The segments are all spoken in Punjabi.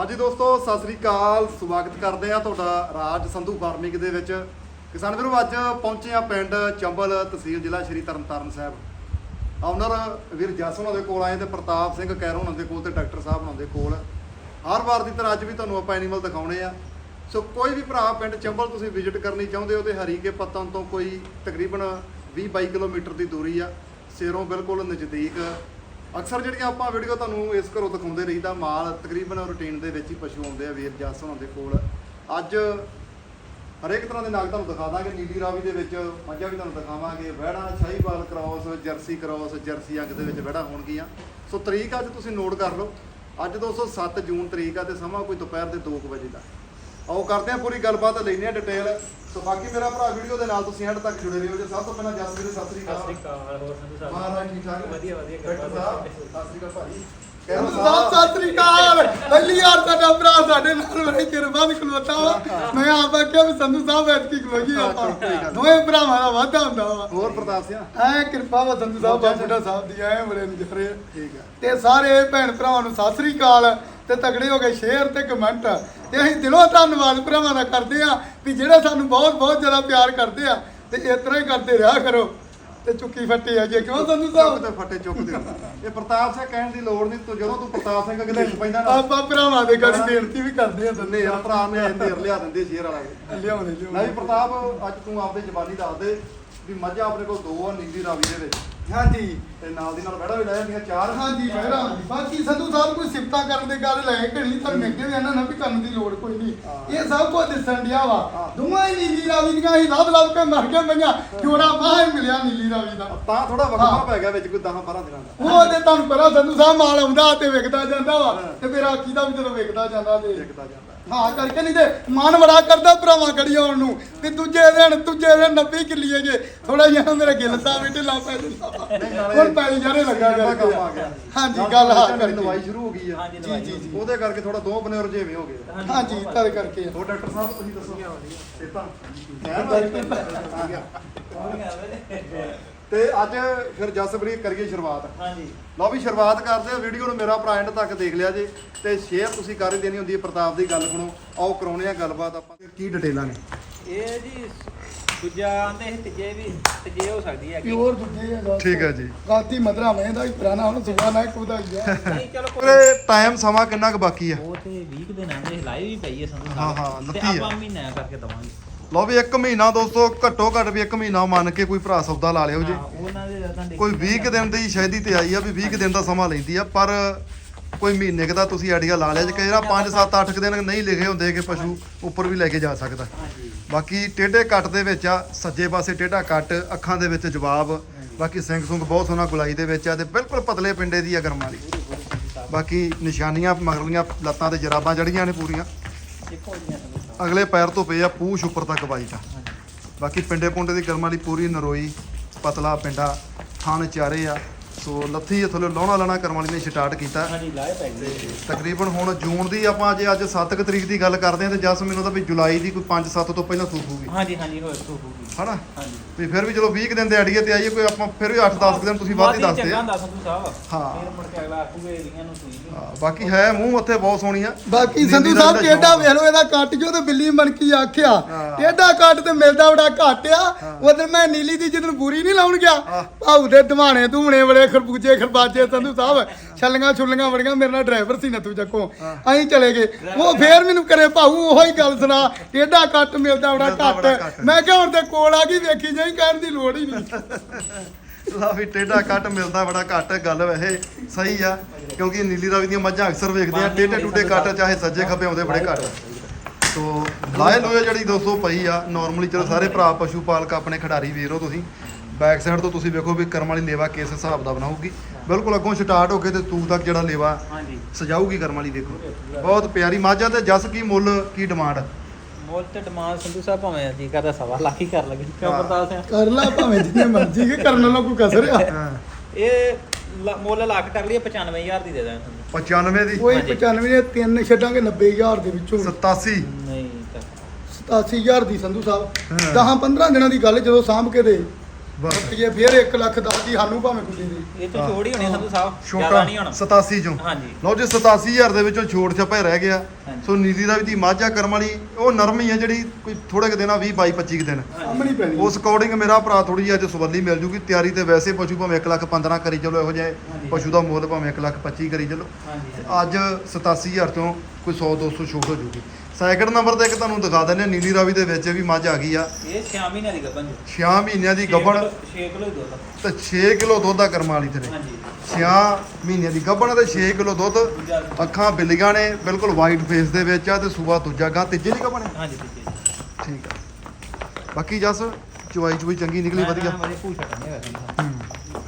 ਹਾਂਜੀ ਦੋਸਤੋ, ਸਤਿ ਸ੍ਰੀ ਅਕਾਲ। ਸਵਾਗਤ ਕਰਦੇ ਆ ਤੁਹਾਡਾ ਰਾਜ ਸੰਧੂ ਫਾਰਮਿੰਗ ਦੇ ਵਿੱਚ। ਕਿਸਾਨ ਵੀਰੋ, ਅੱਜ ਪਹੁੰਚੇ ਆ ਪਿੰਡ ਚੰਬਲ ਤਹਿਸੀਲ ਜ਼ਿਲ੍ਹਾ ਸ਼੍ਰੀ ਤਰਨਤਾਰਨ ਸਾਹਿਬ। ਆਨਰ ਵੀਰ ਜਸ ਉਹਨਾਂ ਦੇ ਕੋਲ ਆਏ ਤੇ ਪ੍ਰਤਾਪ ਸਿੰਘ ਕੈਰੋ ਉਹਨਾਂ ਦੇ ਕੋਲ ਤੇ ਡਾਕਟਰ ਸਾਹਿਬ ਉਹਨਾਂ ਦੇ ਕੋਲ। ਹਰ ਵਾਰ ਦੀ ਤਰ੍ਹਾਂ ਅੱਜ ਵੀ ਤੁਹਾਨੂੰ ਆਪਾਂ ਐਨੀਮਲ ਦਿਖਾਉਣੇ ਆ। ਸੋ ਕੋਈ ਵੀ ਭਰਾ ਪਿੰਡ ਚੰਬਲ ਤੁਸੀਂ ਵਿਜ਼ਿਟ ਕਰਨੀ ਚਾਹੁੰਦੇ ਹੋ ਤੇ ਹਰੀਕੇ ਪੱਤਨ ਤੋਂ ਕੋਈ ਤਕਰੀਬਨ 20 22 ਕਿਲੋਮੀਟਰ ਦੀ ਦੂਰੀ ਆ। ਸੇਰੋਂ ਬਿਲਕੁਲ ਨਜ਼ਦੀਕ ਅਕਸਰ ਜਿਹੜੀਆਂ ਆਪਾਂ ਵੀਡੀਓ ਤੁਹਾਨੂੰ ਇਸ ਘਰੋਂ ਦਿਖਾਉਂਦੇ ਰਹੀਦਾ, ਮਾਲ ਤਕਰੀਬਨ ਰੂਟੀਨ ਦੇ ਵਿੱਚ ਹੀ ਪਸ਼ੂ ਆਉਂਦੇ ਆ, ਵੀਰ ਜਸ ਹੋਣਾ ਦੇ ਕੋਲ। ਅੱਜ ਹਰੇਕ ਤਰ੍ਹਾਂ ਦੇ ਨਾਗ ਤੁਹਾਨੂੰ ਦਿਖਾ ਦਾਂਗੇ, ਨੀਲੀ ਰਾਵੀ ਦੇ ਵਿੱਚ ਮੱਝਾਂ ਵੀ ਤੁਹਾਨੂੰ ਦਿਖਾਵਾਂਗੇ, ਵਹਿੜਾ, Sahiwal cross Jersey cross Jersey ਅੰਗ ਦੇ ਵਿੱਚ ਵਹਿੜਾ ਹੋਣਗੀਆਂ। ਸੋ ਤਰੀਕ ਅੱਜ ਤੁਸੀਂ ਨੋਟ ਕਰ ਲਓ, ਅੱਜ 207 ਜੂਨ ਤਰੀਕ ਆ ਤੇ ਸਮਾਂ ਕੋਈ ਦੁਪਹਿਰ ਦੇ 2 ਵਜੇ ਦਾ। ਆਓ ਕਰਦੇ ਆ ਪੂਰੀ ਗੱਲਬਾਤ ਲੈਨੇ ਆ ਡਿਟੇਲ ਸੋ ਬਾਕੀ ਮੇਰਾ ਭਰਾ ਵੀਡੀਓ ਦੇ ਨਾਲ ਤੁਸੀਂ ਐਂਡ ਤੱਕ ਜੁੜੇ ਰਹੋ ਜੀ। ਸਭ ਤੋਂ ਪਹਿਲਾਂ ਜਸ ਵੀਰੇ ਸਤਿ ਸ੍ਰੀ ਸਤਿ ਸ੍ਰੀ ਅਕਾਲ ਅਕਾਲ ਹੋਰ ਸੰਧੂ ਸਾਹਿਬ ਮਹਾਰਾਜ ਠੀਕ ਠਾਕ? ਵਧੀਆ ਵਧੀਆ ਡਾਕਟਰ ਸਾਹਿਬ। ਸਤਿ ਸ੍ਰੀ ਅਕਾਲ ਭਾਜੀ। ਸਾਹਿਬ। ਸਤਿ ਸ੍ਰੀ ਅਕਾਲ। ਪਹਿਲੀ ਵਾਰ ਸਾਡਾ ਭਰਾ ਸਾਡੇ ਨਾਲ ਬੜੇ ਚਿਰ ਬਾਅਦ ਖਲੋਤਾ ਵਾ। ਮੈਂ ਆਪ ਆਖਿਆ ਵੀ ਸੰਧੂ ਸਾਹਿਬ ਐਤਕੀ ਖਲੋਜੀ ਆਪਾਂ। ਦੋਵੇਂ ਭਰਾਵਾਂ ਦਾ ਵਾਧਾ ਹੁੰਦਾ ਵਾ। ਹੋਰ ਪ੍ਰਤਾਪ ਸਿੰਘ? ਐ ਕਿਰਪਾ ਵਾ ਸੰਧੂ ਸਾਹਿਬ ਬਾਬੂਡਾ ਸਾਹਿਬ ਦੀ ਐ ਬੜੇ ਨਜ਼ਾਰੇ। ਠੀਕ ਆ। ਤੇ ਸਾਰੇ ਭੈਣ ਭਰਾਵਾਂ ਨੂੰ ਸਤਿ ਸ੍ਰੀ ਅਕਾਲ ਤੇ ਤਗੜੇ ਹੋ ਕੇ ਸ਼ੇਅਰ ਤੇ ਕਮੈਂਟ ਤੇ ਅਸੀਂ ਦਿਲੋਂ ਧੰਨਵਾਦ ਭਰਾਵਾਂ ਦਾ ਕਰਦੇ ਆ ਵੀ ਜਿਹੜੇ ਸਾਨੂੰ ਬਹੁਤ ਬਹੁਤ ਜ਼ਿਆਦਾ ਪਿਆਰ ਕਰਦੇ ਆ ਤੇ ਇਸ ਤਰ੍ਹਾਂ ਹੀ ਕਰਦੇ ਰਿਹਾ ਕਰੋ ਤੇ ਚੁੱਕੀ ਫੱਟੀ ਆ ਜੇ ਕਿਉਂ ਚੁੱਕ ਸਾਹਿਬ ਤੇ ਫੱਟੇ ਚੁੱਕ ਦੇ ਇਹ ਪ੍ਰਤਾਪ ਸਿੰਘ ਕਹਿਣ ਦੀ ਲੋੜ ਨਹੀਂ ਤੂੰ ਜਦੋਂ ਤੂੰ ਪ੍ਰਤਾਪ ਸਿੰਘ ਕਿਤੇ ਪੈਂਦਾ ਨਾ। ਆਪਾਂ ਭਰਾਵਾਂ ਦੇ ਗਾੜੀ ਬੇਨਤੀ ਵੀ ਕਰਦੇ ਆ ਸੰਧੂ ਨੇਰ ਭਰਾ ਨੇ ਨੇਰ ਲਿਆ ਦਿੰਦੇ ਸ਼ੇਰ ਵਾਲਾ ਲਿਆਉਣੇ ਲੈ ਲਿਆਉਣੇ। ਵੀ ਪ੍ਰਤਾਪ ਅੱਜ ਤੂੰ ਆਪਦੇ ਜ਼ਬਾਨੀ ਦੱਸ ਦੇ ਵੀ ਮੱਝਾਂ ਆਪਣੇ ਕੋਲ ਦੋ ਆ ਨੀਲੀ ਰਾਵੀ ਦੇ ਵਿੱਚ। ਹਾਂਜੀ ਤੇ ਨਾਲ ਦੀ ਨਾਲ ਵੜਾ ਵੀ ਲਾਇਆ ਦੀਆਂ ਚਾਰ ਹਾਂਜੀ ਬਹਿਰਾ ਬਾਕੀ ਸੰਧੂ ਸਾਹਿਬ ਕੋਈ ਸਿਫਤਾਂ ਕਰਨ ਦੇ ਗੱਲ ਲੈ ਘਣੀ ਤੁਹਾਨੂੰ ਅੱਗੇ ਵੀ ਇਹਨਾਂ ਨਾ ਵੀ ਕਰਨ ਦੀ ਲੋੜ ਕੋਈ ਨਹੀਂ। ਇਹ ਸਭ ਕੁਝ ਦਿਸਣ ਡਿਆ ਵਾ। ਹਾਂ। ਦੋਵਾਂ ਹੀ ਨੀਲੀ ਰਾਵੀ ਦੀਆਂ ਹੀ ਲੱਭ ਲੱਭ ਕੇ ਮਰ ਗਏ ਮਈਆਂ ਜੋੜਾ ਬਾਹਰ ਹੀ ਮਿਲਿਆ ਨੀਲੀ ਰਾਵੀ ਦਾ। ਤਾਂ ਥੋੜਾ ਵਕਫਾ ਹਾਂ। ਪੈ ਗਿਆ ਵਿੱਚ ਕੋਈ 10 12 ਦਿਨਾਂ ਦਾ। ਉਹ ਤੇ ਤੁਹਾਨੂੰ ਪਤਾ ਸੰਧੂ ਸਾਹਿਬ ਮਾਲ ਆਉਂਦਾ ਤੇ ਵਿਕਦਾ ਜਾਂਦਾ ਵਾ। ਤੇ ਫਿਰ ਆਖੀ ਦਾ ਵੀ ਜਦੋਂ ਵਿਕਦਾ ਜਾਂਦਾ ਤੇ। ਦੇਖਦਾ ਜਾਂਦਾ। ਹਾਂ ਕਰਕੇ ਨਹੀਂ ਤੇ ਮਨ ਬੜਾ ਕਰਦਾ ਭਰਾਵਾਂ ਕੜੀ ਆਉਣ ਨੂੰ। ਵੀ ਦੂਜੇ ਦਿਨ ਦੂਜੇ ਦਿਨ 90 ਕਿੱਲੀਏ ਜੇ। ਥੋੜਾ ਜਿਹਾ ਮੇਰੇ ਗਿੱਲ ਸਾਹਿਬ ਵੀ ਢਿੱਲਾ ਪੈ ਜਾਂਦਾ ਹੁਣ ਪੈਲੀ ਜਾਰੇ ਲੱਗਾ ਕਰਕੇ ਕੰਮ ਆ ਗਿਆ। ਹਾਂਜੀ ਗੱਲ ਹਾਂ ਕਰਕੇ। ਦਵਾਈ ਸ਼ੁਰੂ ਹੋ ਗਈ ਆ। ਹਾਂਜੀ ਜੀ, ਦਵਾਈ ਜੀ, ਜੀ। ਉਹਦੇ ਕਰਕੇ ਥੋੜਾ ਦੋ ਬਨੇ ਰੁਝੇਵੇਂ ਹੋ ਗਏ। ਹਾਂਜੀ ਤਦ ਕਰਕੇ ਹੋਰ ਡਾਕਟਰ ਸਾਹਿਬ ਤੁਸੀਂ ਦੱਸੋ ਇਹ ਤਾਂ ਤੇ ਅੱਜ ਫਿਰ ਜਸਪ੍ਰੀਤ ਕਰੀਏ ਸ਼ੁਰੂਆਤ। ਹਾਂਜੀ। ਲਓ ਵੀ ਸ਼ੁਰੂਆਤ ਕਰਦੇ ਆ। ਵੀਡੀਓ ਨੂੰ ਮੇਰਾ ਭਰਾ ਐਂਡ ਤੱਕ ਦੇਖ ਲਿਆ ਜੇ। ਤੇ ਸ਼ੇਅਰ ਤੁਸੀਂ ਕਰ ਹੀ ਦੇਣੀ ਹੁੰਦੀ ਹੈ ਪ੍ਰਤਾਪ ਦੀ ਗੱਲ ਸੁਣੋ। ਆਓ ਕਰਾਉਣੇ ਆ ਗੱਲਬਾਤ ਆਪਾਂ। ਕੀ ਡਿਟੇਲਾਂ ਨੇ ਇਹ ਜੀ ਦੂਜਾ ਆਂਦੇ ਤੀਜੇ ਵੀ ਤੀਜੇ ਹੋ ਸਕਦੀ ਹੈ ਪਿਓਰ ਦੁੱਧੇ ਆ ਠੀਕ ਹੈ ਜੀ। ਰਾਤੀ ਮਦਰਾ ਮੈਂ ਦਾ ਹੀ ਪੁਰਾਣਾ ਹੁਣ ਸੁਬਾ ਨਾ ਕੁਦਾ ਹੀ ਆ। ਨਹੀਂ ਚਲੋ ਕੋਈ ਪੂਰੇ ਟਾਈਮ ਸਮਾਂ ਕਿੰਨਾ ਕੁ ਬਾਕੀ ਆ? ਉਹ ਤੇ 20 ਦਿਨ ਆਂਦੇ ਲਾਈਵ ਵੀ ਪਈ ਹੈ ਸੰਧੂ ਹਾਂ, ਸਾਹਿਬ ਹਾਂ, ਤੇ ਲੱਤੀ ਆ। ਆਪਾਂ ਮਹੀਨਾ ਕਰਕੇ ਦਵਾਂਗੇ। ਲਓ ਵੀ 1 ਮਹੀਨਾ ਦੋਸਤੋ ਘੱਟੋ ਘੱਟ ਵੀ 1 ਮਹੀਨਾ ਮੰਨ ਕੇ ਕੋਈ ਭਰਾ ਸੌਦਾ ਲਾ ਲਿਓ ਜੀ। ਹਾਂ, ਉਹਨਾਂ ਦੇ ਰਤਨ ਦੇਖੀ ਕੋਈ 20 ਕੁ ਦਿਨ ਦੀ ਸ਼ਾਇਦੀ ਤੇ ਆਈ ਆ ਵੀ 20 ਕੁ ਦਿਨ ਦਾ ਸਮਾਂ ਲੈਂਦੀ ਆ ਪਰ ਕੋਈ ਮਹੀਨੇ ਕੁ ਦਾ ਤੁਸੀਂ ਆਈਡੀਆ ਲਾ ਲਿਆ ਜੇ ਵਾਰ 5 7 8 ਕੁ ਦਿਨ ਨਹੀਂ ਲਿਖੇ ਹੁੰਦੇ ਕਿ ਪਸ਼ੂ ਉੱਪਰ ਵੀ ਲੈ ਕੇ ਜਾ ਸਕਦਾ। ਹਾਂਜੀ। ਬਾਕੀ ਟੇਢੇ ਕੱਟ ਦੇ ਵਿੱਚ ਆ ਸੱਜੇ ਪਾਸੇ ਟੇਢਾ ਕੱਟ ਅੱਖਾਂ ਦੇ ਵਿੱਚ ਜਵਾਬ। ਬਾਕੀ ਸਿੰਘ ਸੁੰਗ ਬਹੁਤ ਸੋਹਣਾ ਗੁਲਾਈ ਦੇ ਵਿੱਚ ਆ ਤੇ ਬਿਲਕੁਲ ਪਤਲੇ ਪਿੰਡੇ ਦੀ ਆ ਗਰਮਾਂ ਵਾਲੀ ਬਾਕੀ ਨਿਸ਼ਾਨੀਆਂ ਮਗਰਲੀਆਂ ਲੱਤਾਂ ਤੇ ਜਰਾਬਾਂ ਜੜੀਆਂ ਨੇ ਪੂਰੀਆਂ। ਅਗਲੇ ਪੈਰ ਤੋਂ ਪਏ ਆ ਪੂਛ ਉੱਪਰ ਤੱਕ ਵਾਈਟ ਆ ਬਾਕੀ ਪਿੰਡੇ ਪੁੰਡੇ ਦੀ ਗਰਮਾਂ ਵਾਲੀ ਪੂਰੀ ਨਰੋਈ ਪਤਲਾ ਪਿੰਡਾ ਥਣ ਚਾਰੇ ਆ। ਸੋ ਲੱਥੀ ਥੱਲੇ ਲਾਉਣਾ ਲਾਣਾ ਕਰਮ ਵਾਲੀ ਨੇ ਸਟਾਰਟ ਕੀਤਾ। ਹਾਂਜੀ ਲਾਏ ਪੈ ਗਏ। ਤਕਰੀਬਨ ਹੁਣ ਜੂਨ ਦੀ ਆਪਾਂ ਜੇ ਅੱਜ 7 ਕੁ ਤਰੀਕ ਦੀ ਗੱਲ ਕਰਦੇ ਹਾਂ ਤੇ ਜਸ ਮੈਨੂੰ ਤਾਂ ਵੀ ਜੁਲਾਈ ਦੀ ਕੋਈ 5-7 ਤੋਂ ਪਹਿਲਾਂ ਸੂਖੂਗੀ ਹਾਂਜੀ ਹਾਂਜੀ ਹੋਏ ਸੋ ਹੋਊਗੀ। ਹਨਾ? ਹਾਂਜੀ। ਵੀ ਫਿਰ ਵੀ ਚਲੋ 20 ਕੁ ਦਿਨ ਦੇ ਅੜੀਏ ਤੇ ਆਈਏ ਕੋਈ ਆਪਾਂ ਫਿਰ ਵੀ 8-10 ਦਿਨ ਤੁਸੀਂ ਵੱਧ ਹੀ ਦੱਸਦੇ ਚੰਗਾ ਆ। ਹੁੰਦਾ ਸੰਧੂ ਸਾਹਿਬ। ਹਾਂ। ਫਿਰ ਮੁੜ ਕੇ ਅਗਲਾ ਆਖੂਗੇ ਇਹਦੀਆਂ ਨੂੰ ਸੂਈ ਬਾਕੀ ਹੈ ਮੂੰਹ ਮੱਥੇ ਬਹੁਤ ਸੋਹਣੀ ਆ। ਬਾਕੀ ਸੰਧੂ ਸਾਹਿਬ ਕਿਹੜਾ ਵੇਖ ਲਓ ਇਹਦਾ ਕੱਟ ਜੋ ਤੇ ਬਿੱਲੀ ਬਣ ਕੇ ਆਖਿਆ। ਕਿਹੜਾ ਕੱਟ ਤੇ ਮਿਲਦਾ ਬੜਾ ਘੱਟ ਆ ਉਧਰ ਮੈਂ ਨੀਲੀ ਦੀ ਜਦੋਂ ਬੂਰੀ ਨਹੀਂ ਲਾਉਣ ਗਿਆ। ਭਾਊ ਦੇ ਧਮਾਣੇ ਧੂਮਣੇ ਬੜੇ ਖਰਬੂਜੇ ਖਰਬਾਜੇ ਸੰਧੂ ਸਾਹਿਬ ਛੱਲੀਆਂ ਛੁੱਲੀਆਂ ਬੜੀਆਂ ਮੇਰੇ ਨਾਲ ਡਰਾਈਵਰ ਸੀ ਨੱਥੂ ਚੱਕੋ। ਅਸੀਂ ਚਲੇ ਗਏ। ਉਹ ਫੇਰ ਮੈਨੂੰ ਕਰੇ ਭਾਊ ਉਹੋ ਹੀ ਗੱਲ ਸੁਣਾ ਕਿਹੜਾ ਕੱਟ ਮਿਲਦਾ ਬੜਾ ਘੱਟ। ਮੈਂ ਕਿਹਾ ਹੁਣ ਤੇ ਕੋਲ ਆ ਗਈ ਵੇਖੀ ਜਾਈ ਕਹਿਣ ਦੀ ਲੋੜ ਹੀ ਨਹੀਂ। ਲਾ ਵੀ ਟੇਢਾ ਕੱਟ ਮਿਲਦਾ ਬੜਾ ਘੱਟ ਗੱਲ ਵੈਸੇ ਸਹੀ ਆ ਕਿਉਂਕਿ ਨੀਲੀ ਰਾਵੀ ਦੀਆਂ ਮੱਝਾਂ ਅਕਸਰ ਵੇਖਦੇ ਆ ਟੇਢੇ ਟੂਡੇ ਕੱਟ ਚਾਹੇ ਸੱਜੇ ਖੱਬੇ ਆਉਂਦੇ ਬੜੇ ਘੱਟ। ਸੋ ਲਾਏ ਲੋਏ ਜਿਹੜੀ ਦੋਸਤੋ ਪਈ ਆ ਨਾਰਮਲੀ ਚਲੋ ਸਾਰੇ ਭਰਾ ਪਸ਼ੂ ਪਾਲਕ ਆਪਣੇ ਖਿਡਾਰੀ ਵੀਰੋ ਤੁਸੀਂ। ਬੈਕ ਸਾਈਡ ਤੋਂ ਤੁਸੀਂ ਵੇਖੋ ਵੀ ਕਰਮ ਵਾਲੀ ਲੇਵਾ ਕਿਸ ਹਿਸਾਬ ਦਾ ਬਣਾਉਗੀ ਬਿਲਕੁਲ ਅੱਗੋਂ ਸਟਾਰਟ ਹੋ ਕੇ ਤੇ ਤੂ ਤੱਕ ਜਿਹੜਾ ਲੇਵਾ ਹਾਂਜੀ। ਸਜਾਊਗੀ ਕਰਮ ਵਾਲੀ ਦੇਖੋ। ਬਹੁਤ ਪਿਆਰੀ। ਮੱਝ ਤੇ ਜਸ ਕੀ ਮੁੱਲ ਕੀ ਡਿਮਾਂਡ ਮੁੱਲ ਤੇ ਡਿਮਾਂਡ ਸੰਧੂ ਸਾਹਿਬ ਭਾਵੇਂ ਜੀ ਕਰਦਾ ਸਵਾ ਲੱਖ ਹੀ ਕਰ ਲਗੇ ਕਿਉਂ ਲਾ ਭਾਵੇਂ ਜਿੰਨੇ ਮਰਜ਼ੀ ਕਿ ਕਰਨ ਨਾਲ ਕੋਈ ਕਸਰ ਆ। ਇਹ ਮੁੱਲ ਲੱਖ ਕਰ ਲਈਏ 95000 ਦੀ ਦੇ ਦਾਂਗੇ ਤੁਹਾਨੂੰ। 95 ਦੀ? ਕੋਈ ਹਾਂਜੀ। 95 ਦੇ ਤਿੰਨ ਛੱਡਾਂਗੇ 90000 ਦੇ ਵਿੱਚੋਂ। 87 ਨਹੀਂ ਤਾਂ। 87000 ਦੀ ਸੰਧੂ ਸਾਹਿਬ। ਹਾਂ। 10 15 ਦਿਨਾਂ ਦੀ ਗੱਲ ਜਦੋਂ ਸਾਂਭ ਕੇ ਦੇ। ਇਹ ਫਿਰ 1 ਲੱਖ ਦਸ ਦੀ ਸਾਨੂੰ ਭਾਵੇਂ ਕੁੜੀ ਦੀ ਇਹ ਤੋਂ ਛੋੜ ਹੀ ਹੋਣੀ ਸੰਧੂ ਸਾਹਿਬ ਛੋਟਾ ਜ਼ਿਆਦਾ ਨਹੀਂ ਹੋਣਾ। 87 ਚੋਂ। ਹਾਂਜੀ। ਲਓ ਜੀ 87000 ਦੇ ਵਿੱਚੋਂ ਛੋਟ ਛਪੇ ਰਹਿ ਗਿਆ। ਹਾਂਜੀ। ਸੋ ਨੀਲੀ ਦਾ ਵੀ ਦੀ ਮਾਝਾ ਕਰਮ ਵਾਲੀ ਉਹ ਨਰਮ ਹੀ ਆ ਜਿਹੜੀ ਕੋਈ ਥੋੜੇ ਕੁ ਦਿਨਾਂ 20 22 25 ਕੁ ਦਿਨ। ਸਾਹਮਣੀ ਪੈਣੀ ਉਸ ਅਕੋਰਡਿੰਗ ਮੇਰਾ ਭਰਾ ਥੋੜੀ ਜਿਹੀ ਅੱਜ ਸਵੱਲੀ ਮਿਲ ਜੂਗੀ। ਤਿਆਰੀ ਤੇ ਵੈਸੇ ਪਸ਼ੂ ਭਾਵੇਂ 1 ਲੱਖ 15 ਕਰੀ ਚਲੋ ਇਹੋ ਜਿਹੇ। ਹਾਂਜੀ। ਪਸ਼ੂ ਦਾ ਮੁੱਲ ਭਾਵੇਂ 1 ਲੱਖ 25 ਕਰੀ ਚਲੋ। ਹਾਂਜੀ। ਅੱਜ 87000 ਤੋਂ ਕੋਈ 100 200 ਛੋਟ ਹੋ ਜੂਗੀ। ਸੈਕਿੰਡ ਨੰਬਰ ਤੇ ਇੱਕ ਤੁਹਾਨੂੰ ਦਿਖਾ ਦਿੰਦੇ ਨੀਲੀ ਰਾਵੀ ਦੇ ਵਿੱਚ ਵੀ ਮੱਝ ਆ ਗਈ ਆ। ਇਹ 6 ਮਹੀਨਿਆਂ ਦੀ ਗੱਭਣ 6 ਮਹੀਨਿਆਂ ਦੀ ਗੱਭਣ। 6 ਕਿਲੋ ਦੁੱਧ। ਤੇ 6 ਕਿਲੋ ਦੁੱਧ ਦਾ ਕਰਮ ਵਾਲੀ ਤੇ ਹਾਂਜੀ। 6 ਮਹੀਨਿਆਂ ਦੀ ਗੱਭਣ ਤੇ 6 ਕਿਲੋ ਦੁੱਧ। ਅੱਖਾਂ ਬਿੱਲੀਆਂ ਨੇ ਬਿਲਕੁਲ ਵਾਈਟ ਫੇਸ ਦੇ ਵਿੱਚ ਆ ਤੇ ਸੂਆ ਦੂਜਾ ਗਾਂ ਤੀਜੇ ਨਹੀਂ ਗੱਭਣ? ਹਾਂਜੀ ਠੀਕ ਆ। ਬਾਕੀ ਜਸ ਚੁਆਈ ਚੁਈ ਚੰਗੀ ਨਿਕਲੀ ਵਧੀਆ।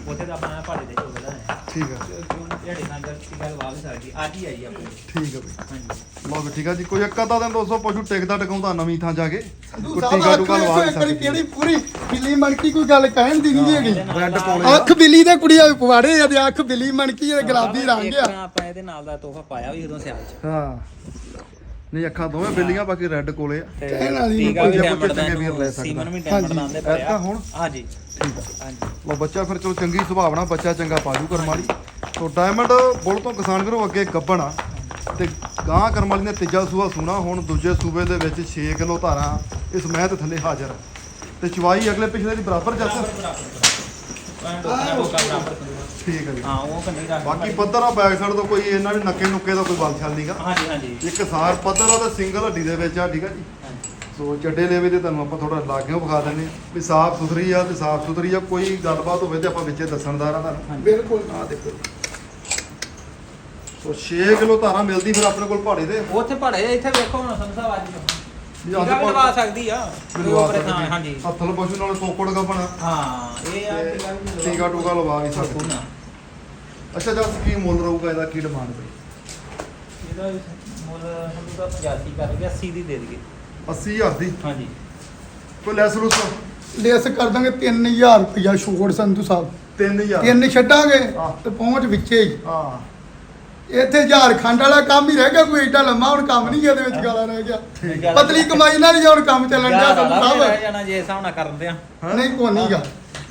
ਉੱਥੇ ਤਾਂ ਆਪਣਾ ਭਾੜੇ ਦੇ ਦਾ ਠੀਕ ਆ। ਜਿਹੜੇ ਸੰਦਰ ਦੀ ਗੱਲ ਵਾਲ ਸਕਦੀ ਅੱਜ ਹੀ ਆਈ ਆਪਣੀ। ਠੀਕ ਆ ਬਈ। ਹਾਂਜੀ। ਲਓ ਵੀ ਠੀਕ ਆ ਜੀ। ਕੋਈ ਇੱਕ ਅੱਧਾ ਦਿਨ 200 ਪਸ਼ੂ ਟਿਕਦਾ ਟਿਕਾਉਂਦਾ ਨਵੀਂ ਥਾਂ ਜਾ ਕੇ। ਸੰਧੂ ਕੋਈ ਸਾਹਿਬ ਟੀਕਾ ਅੱਖ ਟੂਕਾ ਲਵਾ ਵੇਖੋ ਨਹੀਂ ਇੱਕ ਵਾਰੀ ਸਕਦੀ। ਕਿਹੜੀ ਪੂਰੀ ਬਿੱਲੀ ਮਣਕੀ ਕੋਈ ਗੱਲ ਕਹਿਣ ਦੀ ਨਹੀਂ ਹੈਗੀ। ਰੈੱਡ ਕੋਲੇ ਅੱਖ ਬਿੱਲੀ ਦੇ ਕੁੜੀਆਂ ਵੀ ਪਵਾੜੇ ਆ ਤੇ ਅੱਖ ਬਿੱਲੀ ਮਣਕੀ ਦੇ ਗੁਲਾਬੀ ਰੰਗ ਇੱਕ ਆ ਤਾਂ ਆਪਾਂ ਇਹਦੇ ਨਾਲ ਦਾ ਤੋਹਫਾ ਪਾਇਆ ਵੀ ਉਦੋਂ ਸਿਆਲ ਚ। ਹਾਂ। ਨਹੀਂ ਅੱਖਾਂ ਦੋਵੇਂ ਬਿੱਲੀਆਂ ਬਾਕੀ ਰੈੱਡ ਕੋਲੇ ਆ। ਤੇ ਕਹਿਣ ਵਾਲੀ ਟੀਕਾ ਕੋਈ ਵੀ ਜਾਂ ਡੈਮਡ ਕੋਈ ਦਾ ਚੰਗੇ ਵੀਰ ਲੈ ਇਹਨੂੰ ਸਕਦਾ। ਸੀਮਨ ਵੀ ਡੈਮਡ ਹਾਂਜੀ। ਦਾ ਆਂਦੇ ਐਤਕਾਂ ਹੁਣ? ਹਾਂਜੀ। ਠੀਕ ਆ। ਹਾਂਜੀ। ਲੋ ਬੱਚਾ ਫਿਰ ਚਲੋ ਚੰਗੀ ਸੁਭਾਵਨਾ ਬੱਚਾ ਚੰਗਾ ਪਾਜੂ ਕਰਮ ਵਾਲੀ। ਸੋ ਡਾਇਮੰਡ ਬੁੱਲ ਤੋਂ ਕਿਸਾਨ ਵੀਰੋ ਅੱਗੇ ਗੱਬਣ ਆ। ਤੇ ਗਾਂ ਕਰਮ ਵਾਲੀ ਨੇ ਤੀਜਾ ਸੂਆ ਸੁਣਾ ਹੁਣ ਦੂਜੇ ਸੂਬੇ ਦੇ ਵਿੱਚ 6 ਕਿਲੋ ਧਾਰਾਂ ਇਸ ਮਹਿਤ ਥੱਲੇ ਹਾਜ਼ਰ ਤੇ ਚਵਾਈ ਅਗਲੇ ਪਿਛਲੇ ਦੀ ਬਰਾਬਰ ਜੱਸ। ਠੀਕ ਹੈ ਜੀ। ਹਾਂ ਉਹ ਕੰਨੀ ਰੱਖ ਬਾਕੀ ਪੱਧਰ ਆ ਬੈਕ ਸਾਈਡ ਤੋਂ ਕੋਈ ਇਹਨਾਂ ਨੇ ਨੱਕੇ ਨੁੱਕੇ ਦਾ ਕੋਈ ਬਲ ਛਲ ਨਹੀਂਗਾ ਹਾਂਜੀ ਹਾਂਜੀ। ਇੱਕ ਸਾਰ ਪੱਧਰ ਆ ਤੇ ਸਿੰਗਲ ਹੱਡੀ ਦੇ ਵਿੱਚ ਆ ਠੀਕ ਆ ਜੀ। ਸੋ ਚੱਡੇ ਲੇਵੇ ਤੇ ਤੁਹਾਨੂੰ ਆਪਾਂ ਥੋੜਾ ਲਾਗਿਓ ਵਿਖਾ ਦਿੰਦੇ ਹਾਂ ਵੀ ਸਾਫ਼ ਸੁਥਰੀ ਆ ਤੇ ਸਾਫ਼ ਸੁਥਰੀ ਆ ਕੋਈ ਗੱਲਬਾਤ ਹੋਵੇ ਤੇ ਆਪਾਂ ਵਿੱਚੇ ਦੱਸਣਦਾਰ ਆ ਤੁਹਾਨੂੰ। ਬਿਲਕੁਲ। ਆ ਦੇਖੋ ਸੋ 6 ਕਿਲੋ ਧਾਰਾਂ ਮਿਲਦੀ ਫਿਰ ਆਪਣੇ ਕੋਲ ਪਹਾੜੇ ਦੇ ਉੱਥੇ ਪੜੇ ਇੱਥੇ ਵੇਖੋ ਹੁਣ ਸੰਧੂ ਅੱਜ। ਵੀ ਵੀ ਲਵਾ ਸਕਦੀ ਆ। ਲਵਾ ਉਹ ਸਕਦੀ। ਹਾਂਜੀ। ਹੱਥਲ ਪਸ਼ੂ ਨਾਲ ਕੋਕੜ ਗੱਬਣਾ ਹਾਂ ਇਹ ਆ ਲਵਾ- ਟੀਕਾ ਟੂਕਾ ਲਵਾ ਵੀ ਸਕਦੇ। ਨਾ। ਅੱਛਾ ਜਦ ਕੀ ਮੁੱਲ ਰਹੂਗਾ ਇਹਦਾ? ਕੀ ਡਿਮਾਂਡ ਪਈ? ਇਹਦਾ ਮੁੱਲ ਸੰਧੂ ਸਾਹਿਬ 85 ਕਰ ਗਿਆ 80 ਦੀ ਦੇ ਦਈਏ। 80000 ਦੀ? ਹਾਂਜੀ। ਕੋਈ ਲੈਸ ਰੂਸ ਲੈਸ ਕਰ ਦਾਂਗੇ 3000 ਰੁਪਇਆ ਛੋੜ ਸੰਧੂ ਸਾਹਿਬ। 3000 ਤਿੰਨ ਛੱਡਾਂਗੇ ਹਾਂ। ਤੇ ਪਹੁੰਚ ਵਿੱਚੇ ਹੀ। ਹਾਂ। ਇੱਥੇ ਝਾਰਖੰਡ ਵਾਲਾ ਕੰਮ ਹੀ ਰਹਿ ਗਿਆ ਕੋਈ ਏਡਾ ਲੰਮਾ ਹੁਣ ਕੰਮ ਨਹੀਂ ਇਹਦੇ ਵਿੱਚ ਗਾਲਾ ਰਹਿ ਗਿਆ। ਪਤਲੀ ਕਮਾਈ ਨਾਲ ਹੀ ਹੁਣ ਕੰਮ ਚੱਲਣ ਡਿਆ ਸੰਧੂ ਰਹਿ ਸਾਹਿਬ ਜਾਣਾ ਜੇ ਹਿਸਾਬ ਨਾਲ ਕਰਦੇ ਆ ਨਹੀਂ ਕੋ ਨਹੀਂਗਾ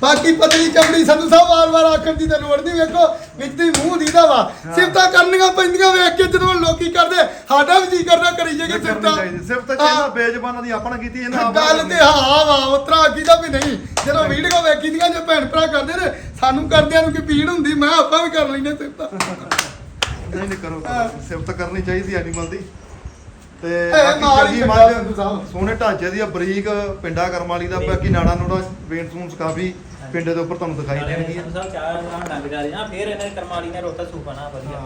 ਬਾਕੀ ਪਤਲੀ ਚਮੜੀ ਸੰਧੂ ਸਾਹਿਬ ਵਾਰ-ਵਾਰ ਆਖਣ ਦੀ ਤਾਂ ਲੋੜ ਨਹੀਂ ਵੇਖੋ ਵਿੱਚ ਦੀ ਮੂੰਹ ਦੀਦਾ ਵਾ। ਸਿਫਤਾਂ ਕਰਨੀਆਂ ਪੈਂਦੀਆਂ ਵੇਖ ਕੇ ਜਦੋਂ ਲੋਕੀ ਕਰਦੇ ਸਾਡਾ ਵੀ ਜੀ ਕਰਦਾ ਕਰੀ ਕਰਨੀ ਸਿਫਤਾਂ। ਚਾਹੀਦੀ। ਸਿਫਤ ਹਾਂ। ਚਾਹੀਦਾ ਬੇਜ਼ਬਾਨਾਂ ਦੀ ਆਪਣਾ ਕੀਤੀ ਇਹਨਾਂ ਆਪ ਗੱਲ। ਤੇ ਹਾਂ ਵਾ ਉਤਰਾ ਆਖੀਦਾ ਵੀ ਨਹੀਂ। ਜਦੋਂ ਵੀਡੀਓ ਵੇਖੀ ਦੀਆਂ ਜੇ ਭੈਣ ਭਰਾ ਕਰਦੇ ਨੇ ਸਾਨੂੰ ਕਰਦਿਆਂ ਨੂੰ ਕੀ ਪੀੜ ਹੁੰਦੀ ਮੈਂ ਆਪਾਂ ਵੀ ਕਰ ਲੈਨੇ ਸਿਫਤਾਂ। ਨਹੀਂ ਨਹੀਂ ਕਰੋ। ਸਿਫਤ ਕਰਨੀ ਚਾਹੀਦੀ ਐਨੀਮਲ ਦੀ। ਤੇ ਬਾਕੀ ਚੰਗੀ ਮੱਝ। ਸੋਹਣੇ ਢਾਂਚੇ ਦੀ ਆ ਬਰੀਕ ਪਿੰਡਾ ਕਰਮ ਵਾਲੀ ਦਾ ਬਾਕੀ ਨਾੜਾ ਨੂੜਾ ਵੇਨ ਸੂਨਸ ਕਾਫੀ ਪਿੰਡੇ ਦੇ ਉੱਪਰ ਤੁਹਾਨੂੰ ਦਿਖਾਈ ਦੇਣਗੀਆਂ। ਸੰਧੂ ਸਾਹਿਬ ਚਾਹ ਨਾਲ ਡੰਗ ਜਾ ਰਿਹਾ ਫਿਰ ਇਹਨਾਂ ਦੀ ਕਰਮਾਲੀ ਨੇ ਰੋਤਾ ਸੂਪਣਾ ਵਧੀਆ।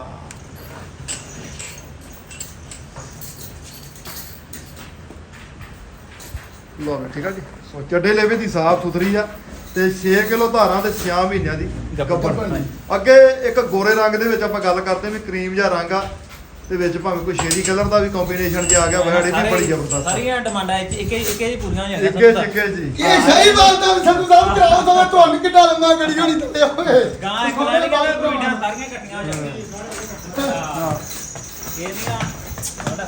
ਲੋ ਠੀਕ ਆ ਜੀ। ਸੋ ਚੱਡੇ ਲੇਵੇ ਦੀ ਸਾਫ਼ ਸੁਥਰੀ ਆ। ਤੇ 6 ਕਿਲੋ ਧਾਰਾਂ ਤੇ 6 ਮਹੀਨਿਆਂ ਦੀ ਗੱਭਣ। ਅੱਗੇ ਇੱਕ ਗੋਰੇ ਰੰਗ ਦੇ ਵਿੱਚ ਆਪਾਂ ਗੱਲ ਕਰਦੇ ਵੀ ਕਰੀਮ ਜਿਹਾ ਰੰਗ ਆ ਤੇ ਵਿੱਚ ਭਾਵੇਂ ਕੋਈ ਸ਼ੇਰੀ ਕਲਰ ਦਾ ਵੀ ਕੰਬੀਨੇਸ਼ਨ ਜਿਹਾ ਆ ਗਿਆ ਵੈੜ ਇਹ ਵੀ ਬੜੀ ਜ਼ਬਰਦਸਤ ਸਾਰੀਆਂ ਡਿਮਾਂਡਾਂ ਇੱਕ ਇੱਕ ਇੱਕ ਹੀ ਪੂਰੀਆਂ ਹੋ ਜਾਂਦੀਆਂ ਇੱਕੇ। ਜਿੱਕੇ ਜੀ। ਇਹ ਸਹੀ ਬਾਤ ਆ ਸੰਧੂ ਸਾਹਿਬ ਕਰਾਓ ਤਾਂ ਤੁਹਾਨੂੰ ਕਿੱਡਾ ਲੰਮਾ ਗੜੀ ਹੋਣੀ ਤੇ ਹੋਏ। ਗਾਂ ਇੱਕ ਲੈ ਪੀੜਾਂ ਸਾਰੀਆਂ ਇਕੱਠੀਆਂ ਹੋ ਜਾਂਦੀਆਂ ਹਾਂ। ਇਹ ਨਹੀਂ ਆ ਸਾਡਾ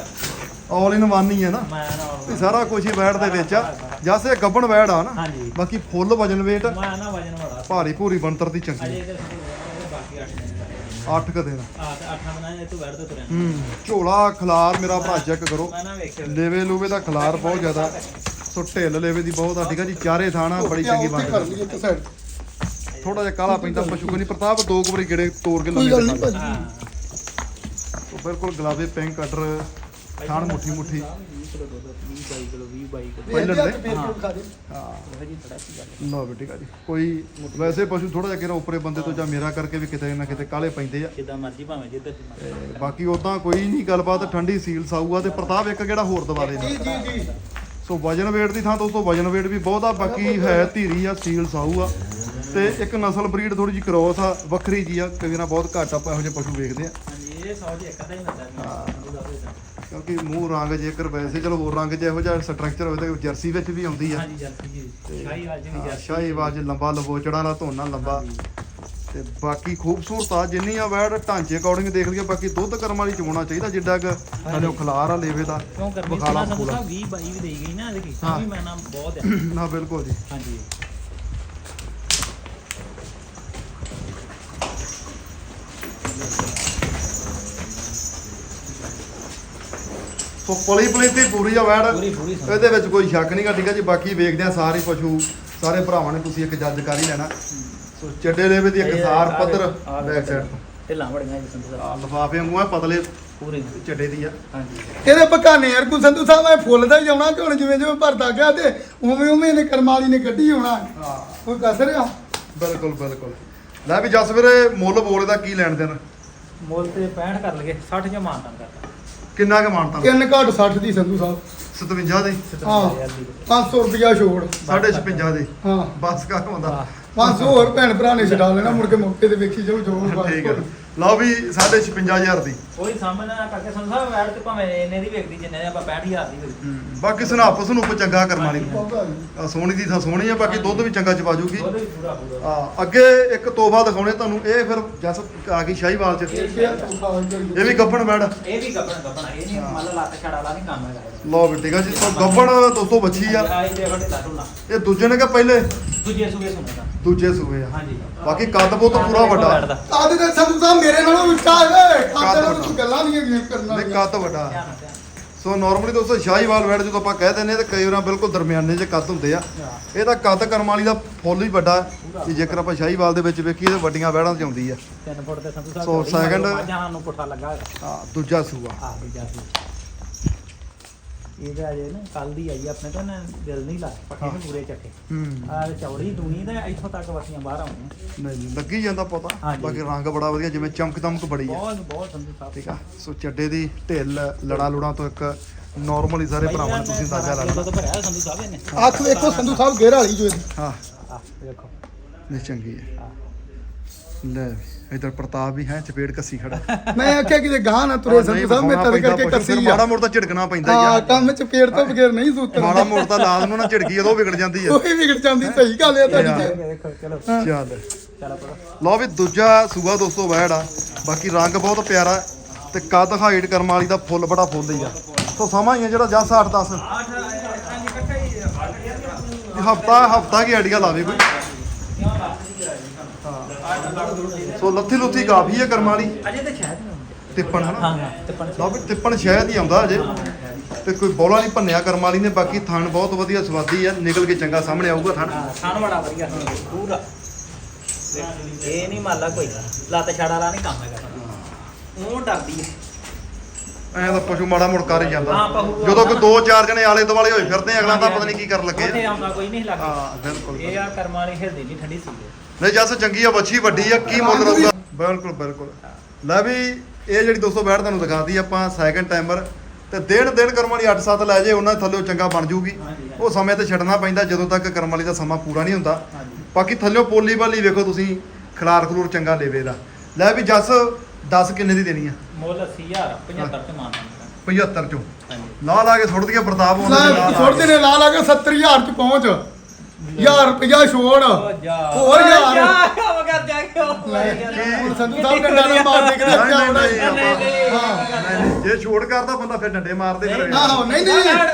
ਆਲ ਇਨ ਵਨ ਹੀ ਹੈ ਨਾ। ਮੈਂ ਨਾ ਇਹ ਸਾਰਾ ਕੁਝ ਹੀ ਵੈੜ ਦੇ ਵਿੱਚ ਆ। ਜੈਸੇ ਗੱਬਣ ਵੈੜ ਆ ਨਾ। ਹਾਂਜੀ। ਬਾਕੀ ਫੁੱਲ ਵਜਨ weight ਮੈਂ ਨਾ ਵਜਨ ਵਾਲਾ ਭਾਰੀ ਭੂਰੀ ਬਣਤਰ ਦੀ ਅਜੇ ਚੰਗੀ ਇਧਰ ਬਾਕੀ 8 ਦਿਨ 8 ਕ ਦਿਨ। ਆ ਤੇ 8 ਬਣਾਏ ਤੂੰ ਵੜ ਤੋਂ ਤੁਰਿਆ ਹੂੰ ਝੋਲਾ ਖਲਾਰ ਮੇਰਾ ਭਰਾ ਚੈੱਕ ਕਰੋ। ਮੈਂ ਨਾ ਵੇਖਿਆ ਲੇਵੇ ਲੂਵੇ ਦਾ ਖਲਾਰ ਬਹੁਤ ਜ਼ਿਆਦਾ। ਸੋ ਢਿੱਲ ਲੇਵੇ ਦੀ ਬਹੁਤ ਆ। ਠੀਕ ਆ ਜੀ ਚਾਰੇ ਥਾਣਾ ਬੜੀ ਚੰਗੀ ਉੱਥੇ ਕਰ ਬਣ ਲਈਏ ਇੱਕ ਸਾਈਡ ਥੋੜਾ ਜਿਹਾ ਕਾਲਾ ਪੈਂਦਾ ਪਸ਼ੂ ਕੋ ਨਹੀਂ ਪ੍ਰਤਾਪ ਦੋ ਕੁ ਵਾਰੀ ਗੇੜੇ ਤੋੜ ਕੇ ਕੋਈ ਲੰਮੇ ਬਿਲਕੁਲ ਗੁਲਾਬੀ ਪਿੰਕ ਕਟਰ ਥਾਣ ਮੁੱਠੀ ਮੁੱਠੀ 20 ਕਿਲੋ ਦੁੱਧ 20 22 ਕਿਲੋ 20 22 ਕਿਲੋ। ਪਹਿਲਾਂ ਦੇ? ਦੇ। ਹਾਂ। ਉਹ ਜੀ ਥੋੜਾ ਸੀ ਗੱਲ ਲਓ ਬੇਟੀ ਜੀ ਕੋਈ ਵੈਸੇ ਪਸ਼ੂ ਥੋੜਾ ਜਿਹਾ ਕਿਰਾ ਉੱਪਰੇ ਬੰਦੇ ਤੋਂ ਜਾਂ ਮੇਰਾ ਕਰਕੇ ਵੀ ਕਿਤੇ ਨਾ ਕਿਤੇ ਕਾਲੇ ਪੈਂਦੇ ਆ। ਜਿੱਦਾਂ ਮਰਜ਼ੀ ਭਾਵੇਂ ਜਿੱਦਾਂ ਤੇ ਬਾਕੀ ਉਦਾਂ ਕੋਈ ਨਹੀਂ ਗੱਲਬਾਤ ਠੰਡੀ ਸੀਲ ਸਾਊਗਾ ਤੇ ਪ੍ਰਤਾਪ ਇੱਕ ਕਿਹੜਾ ਹੋਰ ਦਵਾ ਦੇ। ਜੀ ਜੀ ਜੀ। ਸੋ ਵਜਨ weight ਦੀ ਥਾਂ ਦੋਸਤੋ ਵਜਨ weight ਵੀ ਬਹੁਤ ਆ ਬਾਕੀ ਹੈ ਧੀਰੀ ਆ ਸੀਲ ਸਾਊ ਆ। ਤੇ ਇੱਕ ਨਸਲ ਬਰੀਡ ਥੋੜੀ ਜਿਹੀ ਕ੍ਰੋਸ ਆ ਵੱਖਰੀ ਜੀ ਆ ਕਈ ਨਾ ਬਹੁਤ ਘੱਟ ਆਪਾਂ ਇਹੋ ਜਿਹੇ ਪਸ਼ੂ ਵੇਖਦੇ ਆ। ਹਾਂਜੀ ਇਹ ਸੌ ਜੀ ਇੱਕ ਅੱਧਾ ਹੀ ਮਿਲਦਾ ਹਾਂ। ਕਿਉਂਕਿ ਮੂੰਹ ਰੰਗ ਜੇਕਰ ਵੈਸੇ ਚਲੋ ਹੋਰ ਰੰਗ ਜਿਹੋ ਜਿਹਾ ਸਟਰਕਚਰ ਹੋਵੇ ਤਾਂ ਜਰਸੀ ਵਿੱਚ ਵੀ ਆਉਂਦੀ ਆ। ਹਾਂਜੀ ਜਰਸੀ ਜੀ। ਸ਼ਾਹੀ ਵਾਜ ਵੀ ਜਰਸੀ। ਸ਼ਾਹੀ ਬਾਜ ਲੰਬਾ ਲਬੋਚੜਾ ਨਾਲ ਧੋਣਾ ਲੰਬਾ। ਤੇ ਬਾਕੀ ਖੂਬਸੂਰਤ ਆ ਜਿੰਨੀ ਆ ਵੈੜ ਢਾਂਚੇ ਅਕੋਰਡਿੰਗ ਦੇਖ ਲਈਏ ਬਾਕੀ ਦੁੱਧ ਕਰਮ ਵਾਲੀ ਚੋਣਾ ਚਾਹੀਦਾ ਜਿੱਡਾ ਕਿ ਸਾਨੂੰ ਖਲਾਰ ਆ ਲੇਵੇ ਦਾ ਕਿਉਂ। ਸੰਧੂ ਸਾਹਿਬ 20 22 ਵੀ ਦੇਈ ਗਈ ਨਾ ਇਹਦੇ ਕੀ। ਵੀ ਮੈਂ ਨਾ ਬਹੁਤ ਆ। ਨਾ ਬਿਲਕੁਲ ਜੀ। ਹਾਂਜੀ। ਸੋ ਪਲੀ ਪਲੀਤੀ ਪੂਰੀ ਆ ਵੈੜ। ਪੂਰੀ ਪੂਰੀ ਸੰਧੂ ਇਹਦੇ ਵਿੱਚ ਕੋਈ ਸ਼ੱਕ ਨਹੀਂਗਾ ਠੀਕ ਹੈ ਜੀ? ਬਾਕੀ ਵੇਖਦੇ ਆ ਸਾਰੇ ਪਸ਼ੂ ਸਾਰੇ ਭਰਾਵਾਂ ਨੇ ਤੁਸੀਂ ਇੱਕ ਜੱਜ ਕਰ ਹੀ ਲੈਣਾ। ਸੋ ਚੱਡੇ ਦੇ ਵਿੱਚ ਇੱਕ ਸਾਰ ਪੱਧਰ ਬੈਕ ਸਾਈਡ ਢਿੱਲਾਂ ਬੜੀਆਂ ਜੀ ਸੰਧੂ ਸਾਹਿਬ। ਲਫਾਫੇ ਵਾਂਗੂ ਆ ਪਤਲੇ ਪੂਰੇ। ਚੱਡੇ ਦੀ ਆ। ਹਾਂਜੀ। ਇਹਦੇ ਬਕਾਨੇ ਅਰਗੂ ਸੰਧੂ ਸਾਹਿਬ ਐ ਫੁੱਲ ਦਾ ਹੀ ਜਾਣਾ ਕਿ ਹੁਣ ਜਿਵੇਂ ਜਿਵੇਂ ਭਰਦਾ ਗਿਆ ਤੇ ਉਵੇਂ ਉਵੇਂ ਇਹਨੇ ਕਰਮਾਲੀ ਨੇ ਕੱਢੀ ਹੋਣਾ। ਹਾਂ। ਕੋਈ ਕਸਰ ਆ? ਬਿਲਕੁਲ ਬਿਲਕੁਲ। ਲੈ ਵੀ ਜਸ ਵੀਰੇ ਮੁੱਲ ਬੋਲੇ ਦਾ ਕੀ ਲੈਣ ਦੇਣ? ਮੁੱਲ ਤੇ 65 ਕਰ ਲਗੇ 60 ਚ ਮਾਨਤਾਂ ਕਰਦਾ ਕਿੰਨਾ ਕੁ ਮਾਨਤਾ ਤਿੰਨ ਘੱਟ 60 ਦੀ ਸੰਧੂ ਸਾਹਿਬ। 57 ਦੇ? ਹਾਂ 500 ਰੁਪਿਆ ਛੋੜ। 56 ਦੇ? ਹਾਂ। ਬਸ ਕਰ ਹੁੰਦਾ। 500 ਹੋਰ ਭੈਣ ਭਰਾ ਨੇ ਛਡਾ ਲੈਣਾ ਮੁੜ ਕੇ ਮੌਕੇ ਤੇ ਵੇਖੀ ਜਾਓ ਜੋ ਠੀਕ ਹੈ ਲਓ ਵੀ 56000 ਦੀ। ਕੋਈ ਸਾਹਮਣੇ ਨਾ ਕਰਕੇ ਸੰਧੂ ਸਾਹਿਬ ਵੈਟ ਤੇ ਭਾਵੇਂ ਇੰਨੇ ਦੀ ਵੇਖਦੀ ਜਿੰਨੇ ਦੀ ਆਪਾਂ 65000 ਦੀ ਵੇਖਦੀ। ਬਾਕੀ ਸੁਨਾਪ ਸੁਨੂਪ ਚੰਗਾ ਵਾਲੀ ਨੀ। ਆ ਸੋਹਣੀ ਦੀ ਤਾਂ ਸੋਹਣੀ ਆ ਬਾਕੀ ਦੁੱਧ ਵੀ ਚੰਗਾ ਚਵਾ ਜੂਗੀ। ਉਹਦੇ ਵੀ ਪੂਰਾ ਪੂਰਾ। ਆ ਅੱਗੇ ਇੱਕ ਤੋਹਫਾ ਦਿਖਾਉਣੇ ਤੁਹਾਨੂੰ ਇਹ ਫਿਰ ਜਸ ਆ ਗਈ ਸ਼ਾਹੀਵਾਲ ਚ। ਇਹ ਵੀ ਗੱਬਣ ਮੈਡ ਇਹ ਵੀ ਗੱਪਣਾ ਗੱਪਣਾ ਇਹ ਨਹੀਂ ਮੰਨ ਲਾ ਲੱਤ ਛੜ ਵਾਲਾ ਨਹੀਂ ਕੰਮ ਹੈਗਾ। ਲਓ ਵੀ ਠੀਕ ਆ ਜੀ ਸੋ ਗੱਬਣ ਦੋਸਤੋ ਬੱਚੀ ਆ। ਆਈ ਦੇ ਵੱਡੇ ਲਾ ਢੋਲਾ ਇਹ ਦੂਜੇ ਨੇ ਕਿ ਪਹਿਲੇ? ਦੂਜੇ ਸੂਏ ਸੁਣਦਾ ਦੂਜੇ ਸੂਏ ਆ। ਹਾਂਜੀ। ਬਾਕੀ ਕੱਦ ਬਹੁਤ ਪੂਰਾ ਵੱਡਾ। ਆਦੇ ਤੇ ਸੰਧੂ ਸਾਹਿਬ ਮੇਰੇ ਨਾਲੋਂ ਉੱਚਾ ਹੈ। ਖਾਤੇ ਨਾਲ। ਤੂੰ ਗੱਲਾਂ ਨਹੀਂ ਹੈਗੀਆਂ ਕਰਨ ਨਹੀਂ ਕੱਦ ਵੱਡਾ। ਸੋ ਨਾਰਮਲੀ ਦੋਸਤੋ ਸ਼ਾਹੀਵਾਲ ਵੈੜ ਜਦੋਂ ਆਪਾਂ ਕਹਿ ਦਿੰਦੇ ਆ ਤੇ ਕਈ ਵਾਰ ਬਿਲਕੁਲ ਦਰਮਿਆਨੇ ਜਿਹੇ ਕੱਦ ਹੁੰਦੇ ਆ। ਇਹ ਤਾਂ ਕੱਦ ਕਰਮ ਵਾਲੀ ਦਾ ਫੁੱਲ ਹੀ ਵੱਡਾ ਹੈ। ਕਿ ਜੇਕਰ ਆਪਾਂ ਸ਼ਾਹੀਵਾਲ ਦੇ ਵਿੱਚ ਵੇਖੀਏ ਤੇ ਵੱਡੀਆਂ ਵੈੜਾਂ 'ਚ ਆਉਂਦੀ ਆ ਤਿੰਨ ਫੁੱਟ ਤੇ ਸੰਧੂ ਸਾਹਿਬ ਸੋ, ਜਾਂ ਨੂੰ ਪੁੱਠਾ ਲੱਗਾ ਆ ਦੂਜਾ ਸੂਆ। ਆ ਵੀ ਜਾ ਸੀ ਇਹ ਤਾਂ ਅਜੇ ਨਾ ਕੱਲ ਦੀ ਆਈ ਆਪਣੇ ਤਾਂ ਨਾ ਦਿਲ ਨਹੀਂ ਲਾ ਪੱਠੇ ਨੂੰ ਪੂਰੇ ਚੱਕੇ। ਹੂੰ। ਆ ਚੌੜੀ ਦੂਣੀ ਤੇ ਇੱਥੋਂ ਤੱਕ ਵਸੀਆਂ ਬਾਹਰ ਆਉਂਦੀਆਂ ਨਹੀਂ ਲੱਗੀ ਜਾਂਦਾ ਪਤਾ। ਹਾਂਜੀ। ਬਾਕੀ ਰੰਗ ਬੜਾ ਵਧੀਆ ਜਿਵੇਂ ਚਮਕ ਦਮਕ ਬੜੀ ਆ। ਬਹੁਤ ਬਹੁਤ ਸੰਧੂ ਸਾਹਿਬ ਠੀਕ ਆ? ਸੋ ਚੱਡੇ ਦੀ ਢਿੱਲ ਲੜਾ ਲੁੜਾ ਤੋਂ ਇੱਕ ਨਾਰਮਲੀ ਸਾਰੇ ਭਰਾਵਾਂ ਨੇ ਤੁਸੀਂ ਅੰਦਾਜ਼ਾ ਲਾ ਲਓ ਤਾਂ ਭਰਿਆ ਸੰਧੂ ਸਾਹਿਬ ਇਹਨੇ। ਅੱਖ ਵੇਖੋ ਸੰਧੂ ਸਾਹਿਬ ਗੇਰ ਵਾਲੀ ਜੋ ਇਹਦੀ। ਹਾਂ ਆ ਵੇਖੋ ਨਹੀਂ ਚੰਗੀ ਹੈ। ਆ ਲੈ ਵੀ, ਇੱਧਰ ਪ੍ਰਤਾਪ ਵੀ ਹੈ ਚਪੇੜ ਕੱਸੀ ਖੜਾ। ਮੈਂ ਆਖਿਆ ਕਿ ਗਾਹ ਨਾ ਤੁਰੇ ਸੰਧੂ ਸਾਹਿਬ ਮੈਂ ਤਦ ਕਰਕੇ ਕੱਸੀ ਆ। ਮਾੜਾ ਮੋੜ ਤਾਂ ਝਿੜਕਣਾ ਪੈਂਦਾ ਹੀ ਹਾਂ ਕੰਮ ਚ ਪੇੜ ਤੋਂ ਬਗੈਰ ਨਹੀਂ ਸੂਤਰ ਮਾੜਾ ਮੋੜ ਤਾਂ ਲਾਦ ਨੂੰ ਨਾ ਝਿੜਕੀ ਜਦੋਂ ਵਿਗੜ ਜਾਂਦੀ ਆ। ਉਹੀ ਵਿਗੜ ਜਾਂਦੀ ਸਹੀ ਗੱਲ ਹੈ ਤੁਹਾਡੀ ਯਾਰ। ਤੇ। ਦੇਖੋ ਚਲੋ। ਚੱਲ। ਲਓ ਵੀ ਦੂਜਾ ਸੂਆ ਦੋਸਤੋ ਵੈੜ ਆ। ਬਾਕੀ ਰੰਗ ਬਹੁਤ ਪਿਆਰਾ ਹੈ ਤੇ ਕੱਦ ਹਾਈਟ ਕਰਮ ਵਾਲੀ ਦਾ ਫੁੱਲ ਬੜਾ ਫੁੱਲ ਹੀ ਆ। ਸੋ ਸਮਾਂ ਹੀ ਆ ਜਿਹੜਾ ਜੱਸ 8 10 ਹਫਤਾ ਹਫਤਾ ਕੀ ਆਈਡੀਆ ਲਾਵੇ ਕੋਈ? ਸੋ ਲੱਥੀ ਲੁੱਥੀ ਕਾਫੀ ਹੈ ਕਰਮ ਵਾਲੀ। ਅਜੇ ਤਾਂ ਸ਼ਾਇਦ ਨਹੀਂ। ਤਿੱਪਣ ਹਾਂ ਹਨਾ ਹਾਂ ਤੇ ਲਓ ਵੀ ਤਿੱਪਣ ਸ਼ਾਇਦ ਹੀ ਆਉਂਦਾ ਅਜੇ। ਤੇ ਕੋਈ ਬੋਲਾ ਨਹੀਂ ਭੰਨਿਆ ਕਰਮ ਵਾਲੀ ਨੇ ਬਾਕੀ ਥਣ ਬਹੁਤ ਵਧੀਆ ਸਵਾਦੀ ਆ। ਨਿਕਲ ਕੇ ਚੰਗਾ ਸਾਹਮਣੇ ਆਊਗਾ ਥਣ। ਹਾਂ ਖਾਣ ਬੜਾ ਵਧੀਆ ਪੂਰਾ। ਇਹ ਨਹੀਂ ਮੰਨ ਲਾ ਕੋਈ ਲੱਤ ਛੜ ਵਾਲਾ ਨਹੀਂ ਕੰਮ ਹੈਗਾ। ਉਹ ਡਰਦੀ ਹੈ ਐਂ ਤਾਂ ਪਸ਼ੂ ਮਾੜਾ ਮੁੜ ਕਰ ਹੀ ਜਾਂਦਾ। ਹਾਂ, ਪਸ਼ੂ ਜਦੋਂ ਕੋਈ ਦੋ ਚਾਰ ਜਣੇ ਆਲੇ ਦੁਆਲੇ ਹੋਏ ਫਿਰਦੇ ਆ, ਅਗਲਾ ਤਾਂ ਪਤਾ ਨਹੀਂ ਕੀ ਕਰਨ ਲੱਗੇ ਉੱਥੇ। ਆਉਂਦਾ ਕੋਈ ਨਹੀਂ ਲੱਗੇ ਹਾਂ ਬਿਲਕੁਲ। ਇਹ ਆ ਕਰਮਾਂ ਵਾਲੀ ਹਿਰਦੀ ਨਹੀਂ ਠੰਡੀ ਸੀ। ਨਹੀਂ ਜੱਸ ਚੰਗੀ ਆ ਵੱਛੀ ਵੱਡੀ ਆ ਕੀ ਮੁੱਲ ਰਹੂਗਾ? ਬਿਲਕੁਲ ਬਿਲਕੁਲ। ਲੈ ਵੀ ਇਹ ਜਿਹੜੀ 200 ਬੈਠ ਤੁਹਾਨੂੰ ਦਿਖਾਤੀ ਆਪਾਂ ਸੈਕੰਡ ਟਾਈਮਰ ਤੇ ਦਿਨ ਦਿਨ ਕਰਮ ਵਾਲੀ 8-7 ਲੈ ਜੇ ਉਹਨਾਂ ਦੇ ਥੱਲੇ ਚੰਗਾ ਬਣ ਜੂਗੀ। ਉਹ ਸਮੇਂ ਤੇ ਛੱਡਣਾ ਪੈਂਦਾ ਜਦੋਂ ਤੱਕ ਕਰਮ ਵਾਲੀ ਦਾ ਸਮਾਂ ਪੂਰਾ ਨਹੀਂ ਹੁੰਦਾ। ਬਾਕੀ ਥੱਲੇ ਪੋਲੀ ਵਾਲੀ ਵੇਖੋ ਤੁਸੀਂ ਖਲਾਰ ਖਲੂਰ ਚੰਗਾ ਲੇਵੇ ਦਾ। ਲੈ ਵੀ ਜੱਸ 10 ਕਿੰਨੇ ਦੀ ਦੇਣੀ ਆ? ਮੁੱਲ 80000 75 ਚ ਮਾਨ 75 ਚੋਂ। ਹਾਂਜੀ। ਲਾ ਲਾ ਕੇ ਸੁੱਟ ਦਈਏ ਪ੍ਰਤਾਪ ਉਹਨਾਂ ਦੇ ਲਾ ਲਾ ਕੇ। 70000 ਚ ਪਹੁੰਚ। 1000 ਰੁਪਇਆ ਛੋੜ ਹੋਰ ਯਾਰ। ਕੰਮ ਕਰ ਜਾ ਕੇ ਉਹ ਹੁਣ ਸੰਧੂ ਸਾਹਿਬ ਡੰਡਾ ਨਾ ਮਾਰ ਦੇ ਕਿਤੇ ਨਹੀਂ, ਕਿਆ ਹੋਣਾ ਨਹੀਂ, ਹੈ। ਨਹੀਂ, ਹਾਂ। ਨਹੀਂ, ਨਹੀਂ, ਜੇ ਛੋੜ ਕਰਦਾ ਬੰਦਾ ਫਿਰ ਡੰਡੇ ਮਾਰਦੇ ਫਿਰ ਆਹੋ ਨਹੀਂ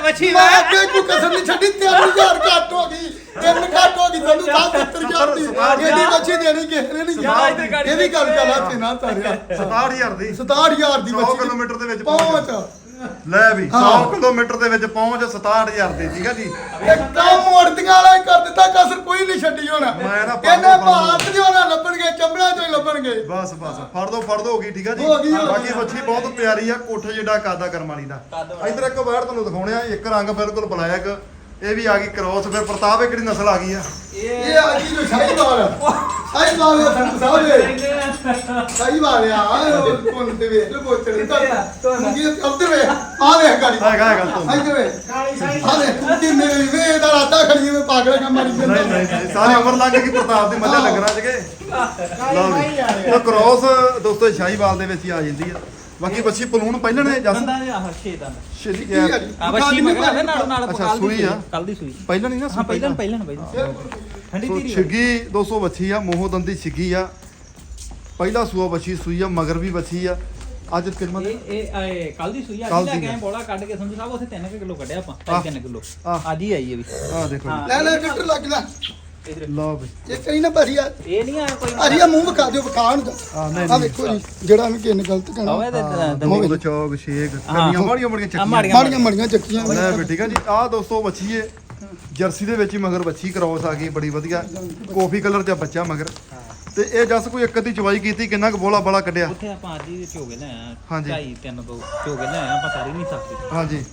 ਵੱਛੀ ਨਹੀਂ ਵਾ। ਕੋਈ ਕਸਰ ਨਹੀਂ ਛੱਡੀ 3000 ਘੱਟ ਹੋ ਗਈ ਤਿੰਨ ਘੱਟ ਹੋ ਗਈ ਸੰਧੂ ਸਾਹਿਬ 70000 ਦੀ ਇਹਦੀ ਬੱਚੀ ਦੇਣੀ ਕਿਸੇ ਨੇ ਨਹੀਂ ਯਾਰ, ਇਹਦੀ ਗੱਲ ਚੱਲਾ ਤੇ ਨਾ ਸਾਰਿਆ 67000 ਦੀ। 67000 ਦੀ 100 ਬੱਚੀ ਕਿਲੋਮੀਟਰ ਦੇ ਵਿੱਚ ਪਹੁੰਚ। ਲੈ ਵੀ 100 ਹਾਂ। ਕਿਲੋਮੀਟਰ ਦੇ ਵਿੱਚ ਪਹੁੰਚ 67000 ਦੀ ਠੀਕ ਹੈ ਜੀ। ਇੱਕਾ ਮੋੜਦੀਆਂ ਵਾਲਾ ਹੀ ਕਰ ਦਿੱਤਾ ਕਸਰ ਕੋਈ ਨਹੀਂ ਛੱਡੀ ਹੋਣਾ। ਮੈਂ ਨਾ ਫੜ ਇਹਨੇ ਨਹੀਂ ਹੋਣਾ ਲੱਭਣਗੇ ਚੰਬੜਾਂ ਚੋਂ ਹੀ ਲੱਭਣਗੇ। ਬਸ ਬਸ ਫੜ ਦੋ ਫੜ ਦੋ ਹੋ ਗਈ ਠੀਕ ਹੈ ਜੀ। ਹੋ ਗਈ, ਹੋ ਗਈ। ਬਾਕੀ ਮੱਛੀ ਬਹੁਤ ਪਿਆਰੀ ਆ ਕੋਠੇ ਜਿੱਡਾ ਕਾਦਾ ਕਰਮ ਵਾਲੀ ਦਾ। ਇਧਰ ਇੱਕ ਵਾਰ ਤੁਹਾਨੂੰ ਦਿਖਾਉਣੇ ਆ ਇੱਕ ਰੰਗ ਬਿਲਕੁਲ ਬਲੈਕ। ਇਹ ਵੀ ਆ ਗਈ ਕ੍ਰੋਸ ਫਿਰ ਪ੍ਰਤਾਪ ਇਹ ਕਿਹੜੀ ਨਸਲ ਆ ਗਈ ਆ? ਇਹ ਆ ਜੀ ਜੋ ਸ਼ਾਹੀਵਾਲ ਸ਼ਾਹੀਵਾਲ ਦਾ ਸੰਤ ਸਾਹਿਬ ਸ਼ਾਹੀਵਾਲ ਆ ਉਹ ਕੋਨ ਤੇ ਵੇਖ ਲੋ। ਬੋਚੜੀ ਤਾਂ ਕੀ ਉੱਧਰ ਵੇ ਆ ਵੇ ਗਾੜੀ। ਹੈਗਾ, ਹੈਗਾ, ਧੁੰਦ। ਇੱਧਰ ਵੇ ਆ ਵੇ ਕਿੰਨੇ ਵੇ ਦਾ ਰਾਤਾ ਖੜੀ ਵੇ ਪਾਗਲ ਕਾ ਮਾਰੀ ਜਾਂਦਾ ਨਹੀਂ ਨਹੀਂ ਸਾਰੀ ਉਮਰ ਲੰਘ ਗਈ ਪ੍ਰਤਾਪ ਦੀ ਮੱਝਾਂ ਲੱਗਣਾ ਜਗੇ। ਲਓ ਕ੍ਰੋਸ ਦੋਸਤੋ ਸ਼ਾਹੀਵਾਲ ਦੇ ਵਿੱਚ ਹੀ ਆ ਜਾਂਦੀ ਆ। ਬਾਕੀ ਬੱਚੀ ਪਲੂਣ ਪਹਿਲਾਂ ਨੇ ਜਸ? ਦੰਦਾਂ ਦੇ ਆਹ ਛੇ ਦੰਦ। ਸ਼ੇਲੀ ਕੀ ਆ ਬੱਚੀ ਮਗਰ ਨਾਲ ਨਾਲ ਅੱਛਾ, ਕੱਲ ਦੀ ਸੂਈ ਆ। ਕੱਲ ਦੀ ਸੂਈ। ਪਹਿਲਾਂ ਨਹੀਂ ਨਾ ਹਾਂ ਪਹਿਲਾਂ ਪਹਿਲਾਂ ਪਹਿਲਾਂ ਠੰਡੀ ਆ। ਛਿੱਗੀ 200 ਬੱਚੀ ਆ ਮੋਹ ਦੰਦੀ ਛਿੱਗੀ ਆ। ਪਹਿਲਾ ਸੂਆ ਬੱਚੀ ਸੂਈ ਆ ਮਗਰ ਵੀ ਬੱਚੀ ਆ। ਅੱਜ ਕਿਸਮਤ ਇਹ ਇਹ ਕੱਲ ਦੀ ਸੂਈ ਆ। ਅੱਜ ਲੈ ਕੇ। ਬੋਲਾ ਕੱਢ ਕੇ ਸੰਧੂ ਸਾਹਿਬ ਉੱਥੇ 3 ਕਿਲੋ ਕੱਢਿਆ ਆਪਾਂ ਆਹ। 3 ਕਿਲੋ। ਆਹ। ਅੱਜ ਹੀ ਆਈ ਇਹ ਵੀ। ਆ ਦੇਖੋ। ਲੈ ਲੈ ਡਾਕਟਰ ਲੱਗ ਲੈ। ਇਧਰ ਲਓ ਬਈ। ਇਹ ਕਈ ਨਾ ਭਾਜੀ ਆ ਇਹ ਨਹੀਂ ਆ ਕੋਈ ਭਾਜੀ ਆ ਮੂੰਹ ਵਿਖਾ ਦਿਓ ਵਿਖਾ ਨੂੰ ਆ ਨਹੀਂ ਆ ਵੇਖੋ ਜੀ ਜਿਹੜਾ ਵੀ ਕਿਸੇ ਨੇ ਗਲਤ ਆਵੇ ਕਹਿਣਾ ਤੇ ਦਮੋ ਦਾ ਚੌਕ ਛੇਕ ਕੰਨੀਆਂ ਮਾੜੀਆਂ ਮਾੜੀਆਂ ਆ ਚੱਕੀਆਂ। ਮਾੜੀਆਂ ਮਾੜੀਆਂ ਮੜੀਆਂ ਚੱਕੀਆਂ। ਲੈ ਬਈ ਠੀਕ ਆ ਜੀ। ਆਹ ਦੋਸਤੋ ਬੱਚੀ ਏ ਜਰਸੀ ਦੇ ਵਿੱਚ ਹੀ ਮਗਰ ਬੱਚੀ ਕ੍ਰੋਸ ਆ ਗਈ ਬੜੀ ਵਧੀਆ। ਕਾਫੀ ਕਲਰ ਦਾ ਬੱਚਾ ਮਗਰ। ਤੇ ਇਹ ਜਸ ਕੋਈ ਇੱਕ ਅੱਧੀ ਚਵਾਈ ਕੀਤੀ ਕਿੰਨਾ ਕੁ ਬੋਲਾ ਬਾਲਾ ਕੱਢਿਆ? ਉੱਥੇ ਆਪਾਂ ਅੱਜ ਹੀ ਝੋਗੇ ਲੈ ਆਏ ਹਾਂਜੀ। ਢਾਈ ਤਿੰਨ ਦੋ ਝੋਗੇ ਲੈ ਆਏ ਆਪਾਂ ਸਾਰੀ ਨਹੀਂ ਸਕਦੇ ਹਾਂਜੀ।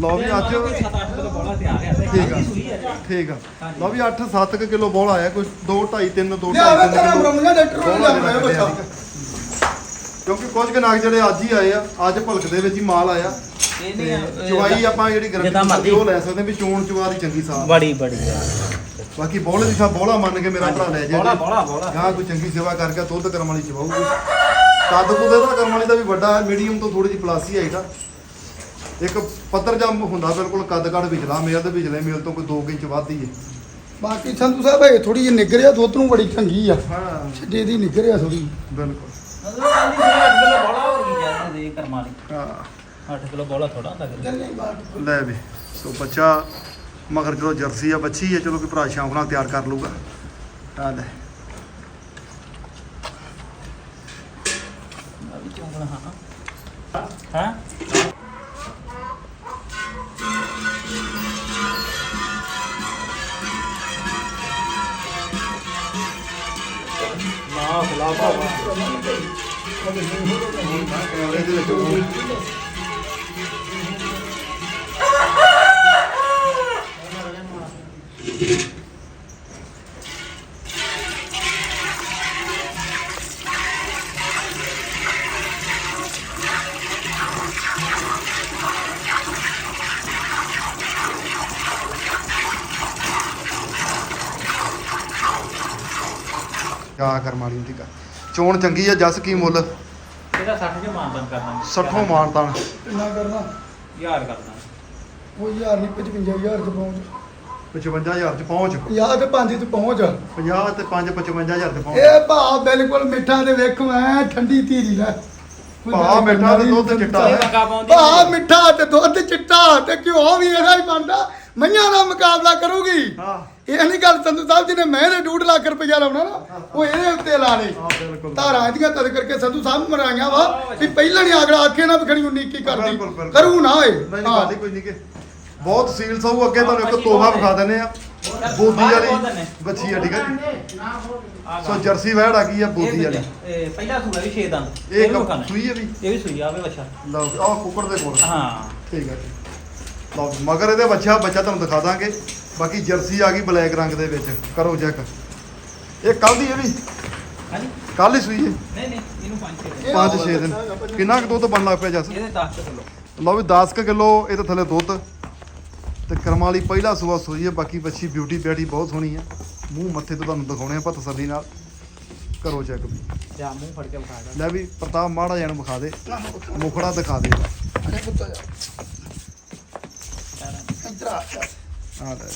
ਲਓ ਵੀ ਅੱਜ 7-8 ਕਿਲੋ ਬੋਲਾ ਤਿਆਰ ਆ ਤੇ ਠੀਕ ਆ। ਆ। ਠੀਕ ਆ। ਲਓ ਵੀ 8-7 ਕਿਲੋ ਬੋਲ ਆਇਆ ਕੋਈ 2 2.5 3 2 ਲਿਆ ਵੇ 2.5 ਤੇਰਾ ਕਿਲੋ। ਬ੍ਰਹਮਣਾ ਡਾਕਟਰ ਨੂੰ ਬੱਚਾ। ਕਿਉਂਕਿ ਕੁਝ ਕੁ ਨਾਗ ਜਿਹੜੇ ਅੱਜ ਹੀ ਆਏ ਆ ਅੱਜ ਭਲਕ ਦੇ ਵਿੱਚ ਹੀ ਮਾਲ ਆਇਆ। ਇਹ ਤੇ ਨਹੀਂ ਆ, ਚਵਾਈ ਆਪਾਂ ਜਿਹੜੀ ਗਰੰਟੀ। ਉਹ ਲੈ ਸਕਦੇ ਵੀ ਚੋਣ ਚਵਾ ਦੀ ਚੰਗੀ ਸਾਫ਼ ਬੜੀ ਬੜੀ ਆ। ਬਾਕੀ ਬੋਲੇ ਦੀ ਸਾ ਬੋਲਾ ਮੰਨ ਕੇ ਮੇਰਾ ਭਰਾ ਲੈ ਜਾ ਬੋਲਾ ਬੋਲਾ ਬੋਲਾ। ਗਾਂ ਕੋਈ ਚੰਗੀ ਸੇਵਾ ਕਰਕੇ ਦੁੱਧ ਕਰਮ ਵਾਲੀ ਚਵਾਊਗੀ। ਕੱਦ ਕੁਦੇ ਦਾ ਕਰਮ ਵਾਲੀ ਦਾ ਵੀ ਵੱਡਾ ਹੈ ਮੀਡੀਅਮ ਤੋਂ ਥੋੜੀ ਜਿਹੀ ਪਲੱਸ ਹੀ ਆਈਦਾ ਇੱਕ ਪੱਧਰ ਜਾਂ ਹੁੰਦਾ ਬਿਲਕੁਲ ਕੱਦ ਕੱਦ ਵਿਚਲਾ ਮੇਲ ਤੇ ਵਿਚਲੇ ਮੇਲ ਤੋਂ ਕੋਈ 2 ਇੰਚ ਵੱਧ ਹੀ ਹੈ। ਬਾਕੀ ਸੰਧੂ ਸਾਹਿਬ ਇਹ ਥੋੜੀ ਜਿਹੀ ਨਿਗਰਿਆ ਦੁੱਧ ਨੂੰ ਬੜੀ ਚੰਗੀ ਆ। ਹਾਂ। ਛੱਡੇ ਦੀ ਨਿਗਰਿਆ ਥੋੜੀ ਬਿਲਕੁਲ। ਮਤਲਬ ਕੱਲ ਦੀ 8 ਕਿਲੋ ਬੋਲਾ ਹੋ ਗਈ ਜਾਂਦੇ ਦੇ ਕਰਮਾਂ ਦੀ ਹਾਂ। 8 ਕਿਲੋ ਬੋਲਾ ਥੋੜਾ ਹੁੰਦਾ ਕਿਤੇ। ਲੈ ਵੀ ਸੋ ਬੱਚਾ ਮਗਰ ਚਲੋ ਜਰਸੀ ਆ ਬੱਚੀ ਹੈ ਚਲੋ ਕੋਈ ਭਰਾ ਸ਼ੌਂਕ ਨਾਲ ਤਿਆਰ ਕਰ ਲੂਗਾ ਆ ਲੈ। ਆ ਵੀ ਚੋਂਗਣਾ ਹਾਂ। ਹਾਂ? ਨਾ ਖਲਾ ਇਹਦੇ ਵਿੱਚ ਉਹ- ਕਿਆ ਕਰ ਮਾਰੀ ਹੁੰਦੀ ਕਾ ਚੋਣ ਚੰਗੀ ਆ ਜਸ ਕੀ ਮੁੱਲ? ਇਹਦਾ 60 ਕੇ ਮਾਨਦਨ ਕਰਨਾ 60 ਮਾਨਤਾਨ ਕਿੰਨਾ ਕਰਨਾ? ਯਾਰ ਕਰਨਾ ਉਹ ਯਾਰ ਨਹੀਂ 55000 ਚ ਪਹੁੰਚ। 55000 ਚ ਪਹੁੰਚ। 50 ਤੇ 5 ਚ ਪਹੁੰਚ। 50 ਤੇ 5 55000 ਤੇ ਪਹੁੰਚ। ਇਹ ਭਾ ਬਿਲਕੁਲ ਮਿੱਠਾ ਤੇ ਵੇਖੋ ਐ ਠੰਡੀ ਧੀਰੀ ਲੈ। ਭਾ ਮਿੱਠਾ ਤੇ ਦੁੱਧ ਚਿੱਟਾ। ਇਹ ਹੈ ਮੱਕਾ ਪਾਉਂਦੀ ਭਾ ਮਿੱਠਾ ਤੇ ਦੁੱਧ ਚਿੱਟਾ ਤੇ ਘਿਓ ਵੀ ਇਹਦਾ ਹੀ ਬਣਦਾ। ਮਈਆਂ ਦਾ ਮੁਕਾਬਲਾ ਕਰੂਗੀ। ਹਾਂ। ਇਹ ਨਹੀਂ ਗੱਲ ਸੰਧੂ ਸਾਹਿਬ ਜੀ ਨੇ ਮੈਂ ਦੇ 2 ਲੱਖ ਰੁਪਇਆ ਲਾਉਣਾ ਨਾ ਉਹ ਇਹਦੇ ਉੱਤੇ ਲਾ ਲੇ। ਹਾਂ ਬਿਲਕੁਲ। ਧਾਰਾਂ ਇਹਦੀਆਂ ਤਦ ਕਰਕੇ ਸੰਧੂ ਸਾਹਿਬ ਮਰਾਈਆਂ ਵਾ ਵੀ ਪਹਿਲਾਂ ਨਹੀਂ ਆਗੜਾ ਆਖੇ ਨਾ ਵਿਖਣੀ 19 ਕੀ ਕਰਦੀ। ਬਿਲਕੁਲ। ਕਰੂ ਨਾ ਏ ਨਹੀਂ ਨਹੀਂ ਗੱਲ ਹੀ ਕੋਈ ਨਹੀਂ ਕਿ ਬਹੁਤ ਸੀਲ ਸਹੂ ਅੱਗੇ ਤੁਹਾਨੂੰ ਇੱਕ ਤੋਹਫਾ ਵਿਖਾ ਦਿੰਦੇ ਆ ਬੋਦੀ ਵਾਲੀ ਬੱਚੀ ਆ ਠੀਕ ਆ ਜੀ। ਸੋ ਜਰਸੀ ਵੈੜ ਆ ਗਈ ਆ ਬੋਦੀ ਵਾਲੀ। ਇਹ ਪਹਿਲਾ ਸੂਆ ਵੀ 6 ਦੰਦ। ਇਹ ਵੀ ਕੱਪ ਵਿਖਾਉਣਾ। ਸੂਈ ਹੈ ਵੀ। ਇਹ ਵੀ ਸੂਈ ਆਵੇ ਬੱਚਾ ਲਓ ਆਹ ਕੁੱਕੜ ਦੇ ਕੋਲ। ਹਾਂ। ਠੀਕ ਹੈ ਜੀ। ਲਓ ਜੀ, ਮਗਰ ਇਹਦੇ ਬੱਚਾ ਬੱਚਾ ਤੁਹਾਨੂੰ ਦਿਖਾ ਦਾਂਗੇ। ਬਾਕੀ ਜਰਸੀ ਆ ਗਈ ਬਲੈਕ ਰੰਗ ਦੇ ਵਿੱਚ। ਕਰੋ ਚੈੱਕ ਇਹ ਕੱਲ ਦੀ ਇਹ ਵੀ? ਹਾਂਜੀ। ਕੱਲ ਹੀ ਸੂਈ ਹੈ? ਨਹੀਂ ਨਹੀਂ ਇਹਨੂੰ 5 6 ਇਹ 5-6 ਦਿਨ। ਕਿੰਨਾ ਕੁ ਦੁੱਧ ਬਣ ਲੱਗ ਪਿਆ ਜਸ? ਇਹਦੇ 10 ਕਿਲੋ। ਲਓ ਵੀ 10 ਕੁ ਕਿਲੋ ਇਹਦੇ ਥੱਲੇ ਦੁੱਧ। ਤੇ ਕਰਮਾਂ ਵਾਲੀ ਪਹਿਲਾ ਸੂਆ ਸੂਈ ਹੈ ਬਾਕੀ ਬੱਚੀ ਬਿਊਟੀ ਬਿਊਟੀ ਬਹੁਤ ਸੋਹਣੀ ਹੈ। ਮੂੰਹ ਮੱਥੇ ਤੋਂ ਤੁਹਾਨੂੰ ਦਿਖਾਉਣੇ ਆਪਾਂ ਤਸੱਲੀ ਨਾਲ। ਕਰੋ ਚੈੱਕ ਵੀ ਜਾਂ ਮੂੰਹ ਫੜ ਕੇ ਵਿਖਾ ਦੇ ਲੈ ਵੀ ਪ੍ਰਤਾਪ ਮਾੜਾ ਜਾਨ ਵਿਖਾ ਦੇ। ਮੁਖੜਾ ਦਿਖਾ ਦੇ। ਅਰੇ ਪੁੱਤ ਜਾ ਇੱਧਰ ਆ। ਜਾ। ਆ ਲੈ।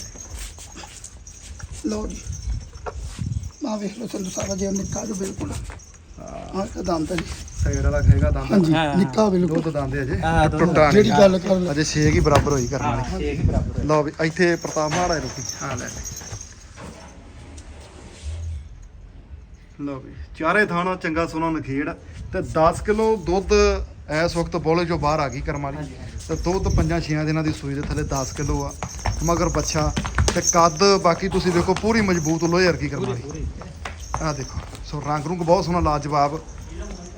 ਲਓ ਜੀ। ਮਾ ਵੇਖ ਲਓ ਸੰਧੂ ਸਾਹਿਬ ਜੀ ਨਿੱਕਾ ਜੋ ਬਿਲਕੁਲ। ਆਹ ਕਦਮ ਤਾਂ ਜੀ। ਸਾਈਡ ਵਾਲਾ ਖਾਏਗਾ ਦੰਦ। ਹਾਂਜੀ ਹਾਂ। ਨਿੱਕਾ ਬਿਲਕੁਲ। ਦੁੱਧ ਦੰਦੇ ਅਜੇ ਹਾਂ, ਦੁੱਧ ਟੁੱਟਾ ਜਿਹੜੀ ਨਹੀਂ ਗੱਲ ਕਰ ਲੈ ਅਜੇ ਛੇਕ ਹੀ ਬਰਾਬਰ ਹੋਈ ਕਰਨ। ਹਾਂ ਵਾਲੀ 6 ਹੀ ਬਰਾਬਰ ਹੈ ਲਓ ਵੀ ਇੱਥੇ ਪ੍ਰਤਾਪ ਮਾੜਾ ਹੈ ਰੁਕੀ। ਹਾਂ ਲੈ ਲੈ। ਲਓ ਵੀ ਚਾਰੇ ਥਾਣਾ ਚੰਗਾ ਸੋਨਾ ਨਖੇੜ। ਤੇ 10 ਕਿਲੋ ਦੁੱਧ ਇਸ ਵਕਤ ਬੋਲੇ ਜੋ ਬਾਹਰ ਆ ਗਈ ਕਰਮ ਵਾਲੀ। ਤੇ ਦੁੱਧ ਪੰਜਾਂ ਛੇਆਂ ਦਿਨਾਂ ਦੀ ਸੂਈ ਦੇ ਥੱਲੇ 10 ਕਿਲੋ ਆ। ਮਗਰ ਬੱਚਾ ਤੇ ਕੱਦ ਬਾਕੀ ਤੁਸੀਂ ਦੇਖੋ ਪੂਰੀ ਮਜ਼ਬੂਤ ਲੋਹੇ ਵਰਗੀ ਕਰਮ ਵਾਲੀ ਆਹ ਦੇਖੋ ਸੋ ਰੰਗ ਰੁੰਗ ਬਹੁਤ ਸੋਹਣਾ ਲਾਜਵਾਬ।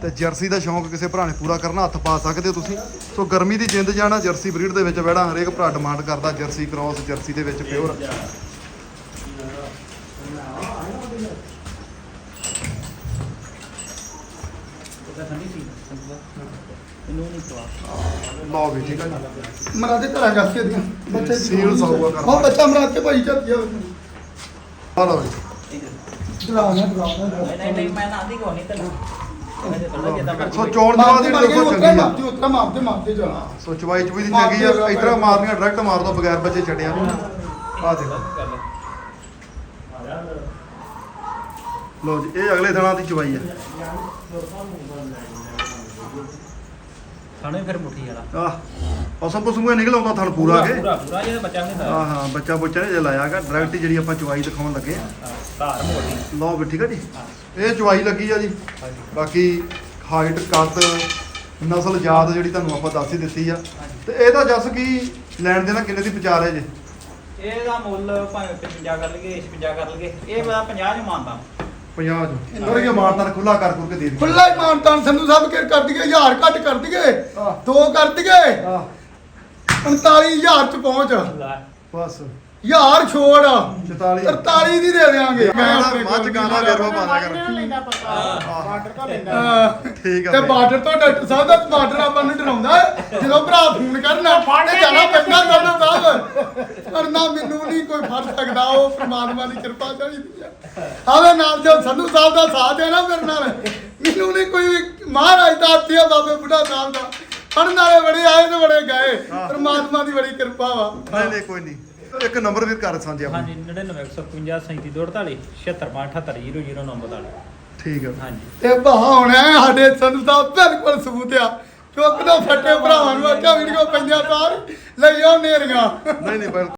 ਤੇ ਜਰਸੀ ਦਾ ਸ਼ੌਂਕ ਕਿਸੇ ਭਰਾ ਨੇ ਪੂਰਾ ਕਰਨਾ ਹੱਥ ਪਾ ਸਕਦੇ ਹੋ ਤੁਸੀਂ। ਸੋ ਗਰਮੀ ਦੀ ਜਿੰਦ ਜਾਣਾ ਜਰਸੀ ਬਰੀਡ ਦੇ ਵਿੱਚ ਵੜਾ ਹਰੇਕ ਭਰਾ ਡਿਮਾਂਡ ਕਰਦਾ ਜਰਸੀ ਕ੍ਰਾਸ ਜਰਸੀ ਦੇ ਵਿੱਚ ਪਿਓਰ ਉਹਦਾ ਠੰਡੀ ਸੀ। ਇਹਨੂੰ ਨਹੀਂ ਪਵਾ ਲਓ ਵੀ ਠੀਕ ਹੈ ਜੀ। ਮਰਾਦੇ ਘਰਾਂ ਗਾਸੀਆਂ ਦੀਆਂ ਬੱਚੇ ਸੀਲ ਸਾਊਗਾ ਕਰ ਉਹ ਬੱਚਾ ਮਰਾਦ ਕੇ ਭਾਈ ਚੱਲ ਆ ਲਓ ਜੀ ਡਰਾ ਨਾ ਡਰਾ ਨਾ ਨਹੀਂ ਨਹੀਂ ਨਹੀਂ ਮੈਂ ਨਾ ਆਂਦੀ ਕੋ ਨਹੀਂ ਤੈਨੂੰ। ਇਹਦੇ ਪਹਿਲਾਂ ਜਿੱਦਾਂ ਮਰਜ਼ੀ ਸੋ ਚੋਣ ਜਵਾ ਦੀ ਮਾਰਦੇ ਦੇਖੋ ਉਤਰਾ ਚੰਗੀ ਆ। ਮਾਰਦੇ ਉਤਰਾ ਮਾਰਦੇ ਮਾਰਦੇ ਜਾਣਾ ਸੋ ਚਵਾਈ ਚੁਈ ਦੀ ਚੰਗੀ ਆ। ਇਤਰਾ ਮਾਰਨੀਆਂ ਡਾਇਰੈਕਟ ਮਾਰ ਦੋ ਬਗੈਰ ਬੱਚੇ ਛੱਡਿਆ ਨੂੰ। ਆ ਦੇਖੋ ਕਰ ਲੈ ਜੀ ਇਹ ਅਗਲੇ ਦਿਨਾਂ ਦੀ ਚਵਾਈ ਆ। ਖਾਣੇ ਫਿਰ ਮੁੱਠੀ ਵਾਲਾ। ਆਹ ਪਸਮ ਇਹ ਨਿਕਲ ਆਉਂਦਾ ਥਣ ਪੂਰਾ ਕੇ। ਪੂਰਾ ਪੂਰਾ ਬੱਚਾ ਹੁੰਦਾ। ਹਾਂ ਹਾਂ ਬੱਚਾ ਬੁੱਚਾ ਨੇ ਜੇ ਲਾਇਆਗਾ ਡਾਇਰੈਕਟ ਜਿਹੜੀ ਆਪਾਂ ਚਵਾਈ ਦਿਖਾਉਣ ਲੱਗੇ ਆ। ਧਾਰ ਮੋਟੀ। ਲਓ ਵੀ ਠੀਕ ਆ ਜੀ? ਹਾਂ। ਇਹ ਚਵਾਈ ਲੱਗੀ ਆ ਜੀ। ਬਾਕੀ ਹਾਈਟ ਕੱਦ ਨਸਲ ਜਾਤ ਜਿਹੜੀ ਤੁਹਾਨੂੰ ਆਪਾਂ ਦੱਸ ਹੀ ਦਿੱਤੀ ਆ। ਤੇ ਇਹਦਾ ਜਸ ਕੀ ਲੈਣ ਦੇਣਾ ਕਿੰਨੇ ਦੀ ਵਿਚਾਰ ਹੈ ਜੀ? ਇਹਦਾ ਮੁੱਲ ਭਾਵੇਂ 55 ਕਰ ਲਈਏ 56 ਕਰ ਲਈਏ। ਇਹ ਮੈਂ 50 ਚ ਮੰਨਦਾ। 50 ਚ। ਥੋੜੀ ਜਿਹੀ ਮਾਰਤਾਨ ਖੁੱਲਾ ਕਰ ਕਰਕੇ ਦੇ ਦੇ। ਖੁੱਲਾ ਹੀ ਮਾਨਤਾਨ ਸੰਧੂ ਸਾਹਿਬ ਕੇ ਕਰ ਦਈਏ ਹਜ਼ਾਰ ਘੱਟ ਕਰ ਦਈਏ ਆਹ। ਦੋ ਕਰ ਦਈਏ। ਆਹ। 45000 ਚ ਪਹੁੰਚ। ਲੈ। ਬਸ। ਹਜ਼ਾਰ ਛੋੜ। 44 43 ਦੀ ਦੇ ਦੇਵਾਂਗੇ ਮੈਂ ਤਾਂ ਮੱਝ ਗਾਣਾ ਵੇਰਵਾ ਪਾਣਾ ਕਰ ਅਹ, ਠੀਕ ਆ ਤੇ। ਬਾਰਡਰ ਤੋਂ ਡਾਕਟਰ ਸਾਹਿਬ ਦਾ ਬਾਰਡਰ ਆਪਾਂ ਨੂੰ ਡਰਾਉਂਦਾ ਹੈ। ਜਦੋਂ ਭਰਾ ਫੋਨ ਕਰਨਾ ਤੇ ਜਾਣਾ ਪੈਂਦਾ ਡਾਕਟਰ ਸਾਹਿਬ। ਪਰ ਨਾ ਮੈਨੂੰ ਨਹੀਂ ਕੋਈ ਫੜ ਸਕਦਾ ਉਹ ਪ੍ਰਮਾਤਮਾ ਦੀ ਕਿਰਪਾ ਚਾਹੀਦੀ ਹੈ। ਆਵੇ ਨਾਲ ਜੋ ਸੰਧੂ ਸਾਹਿਬ ਦਾ ਸਾਥ ਹੈ ਨਾ ਮੇਰੇ ਨਾਲ। ਮੈਨੂੰ ਨਹੀਂ ਕੋਈ ਮਹਾਰਾਜ ਦਾ ਹੱਥੀ ਆ ਬਾਬੇ ਬੁੱਢਾ ਸਾਹਿਬ ਦਾ। ਪੜਨ ਵਾਲੇ ਬੜੇ ਆਏ ਤੇ ਬੜੇ ਗਏ। ਹਾਂ। ਪ੍ਰਮਾਤਮਾ ਦੀ ਬੜੀ ਕਿਰਪਾ ਵਾ। ਨਹੀਂ ਨਹੀਂ ਕੋਈ ਨਹੀਂ। ਇੱਕ ਨੰਬਰ ਵੀ ਕਰ ਸਾਂਝੇ ਆਪਾਂ। ਹਾਂਜੀ 99 150 37 00 ਨੰਬਰ ਠੀਕ ਆ। ਹਾਂਜੀ। ਤੇ ਹੁਣ ਐ ਸਾਡੇ ਸੰਧੂ ਸਾਹਿਬ ਬਿਲਕੁਲ ਸਬੂਤ ਆ। ਚੁੱਕ ਦੋ ਫੱਟੇ ਭਰਾਵਾਂ ਨੂੰ ਆਖਿਆ ਵੀਡੀਓ ਪੰਜਾਂ ਸਾਰ ਲਈਓ ਨੇਰੀਆਂ। ਨਹੀਂ ਨਹੀਂ ਬਿਲਕੁਲ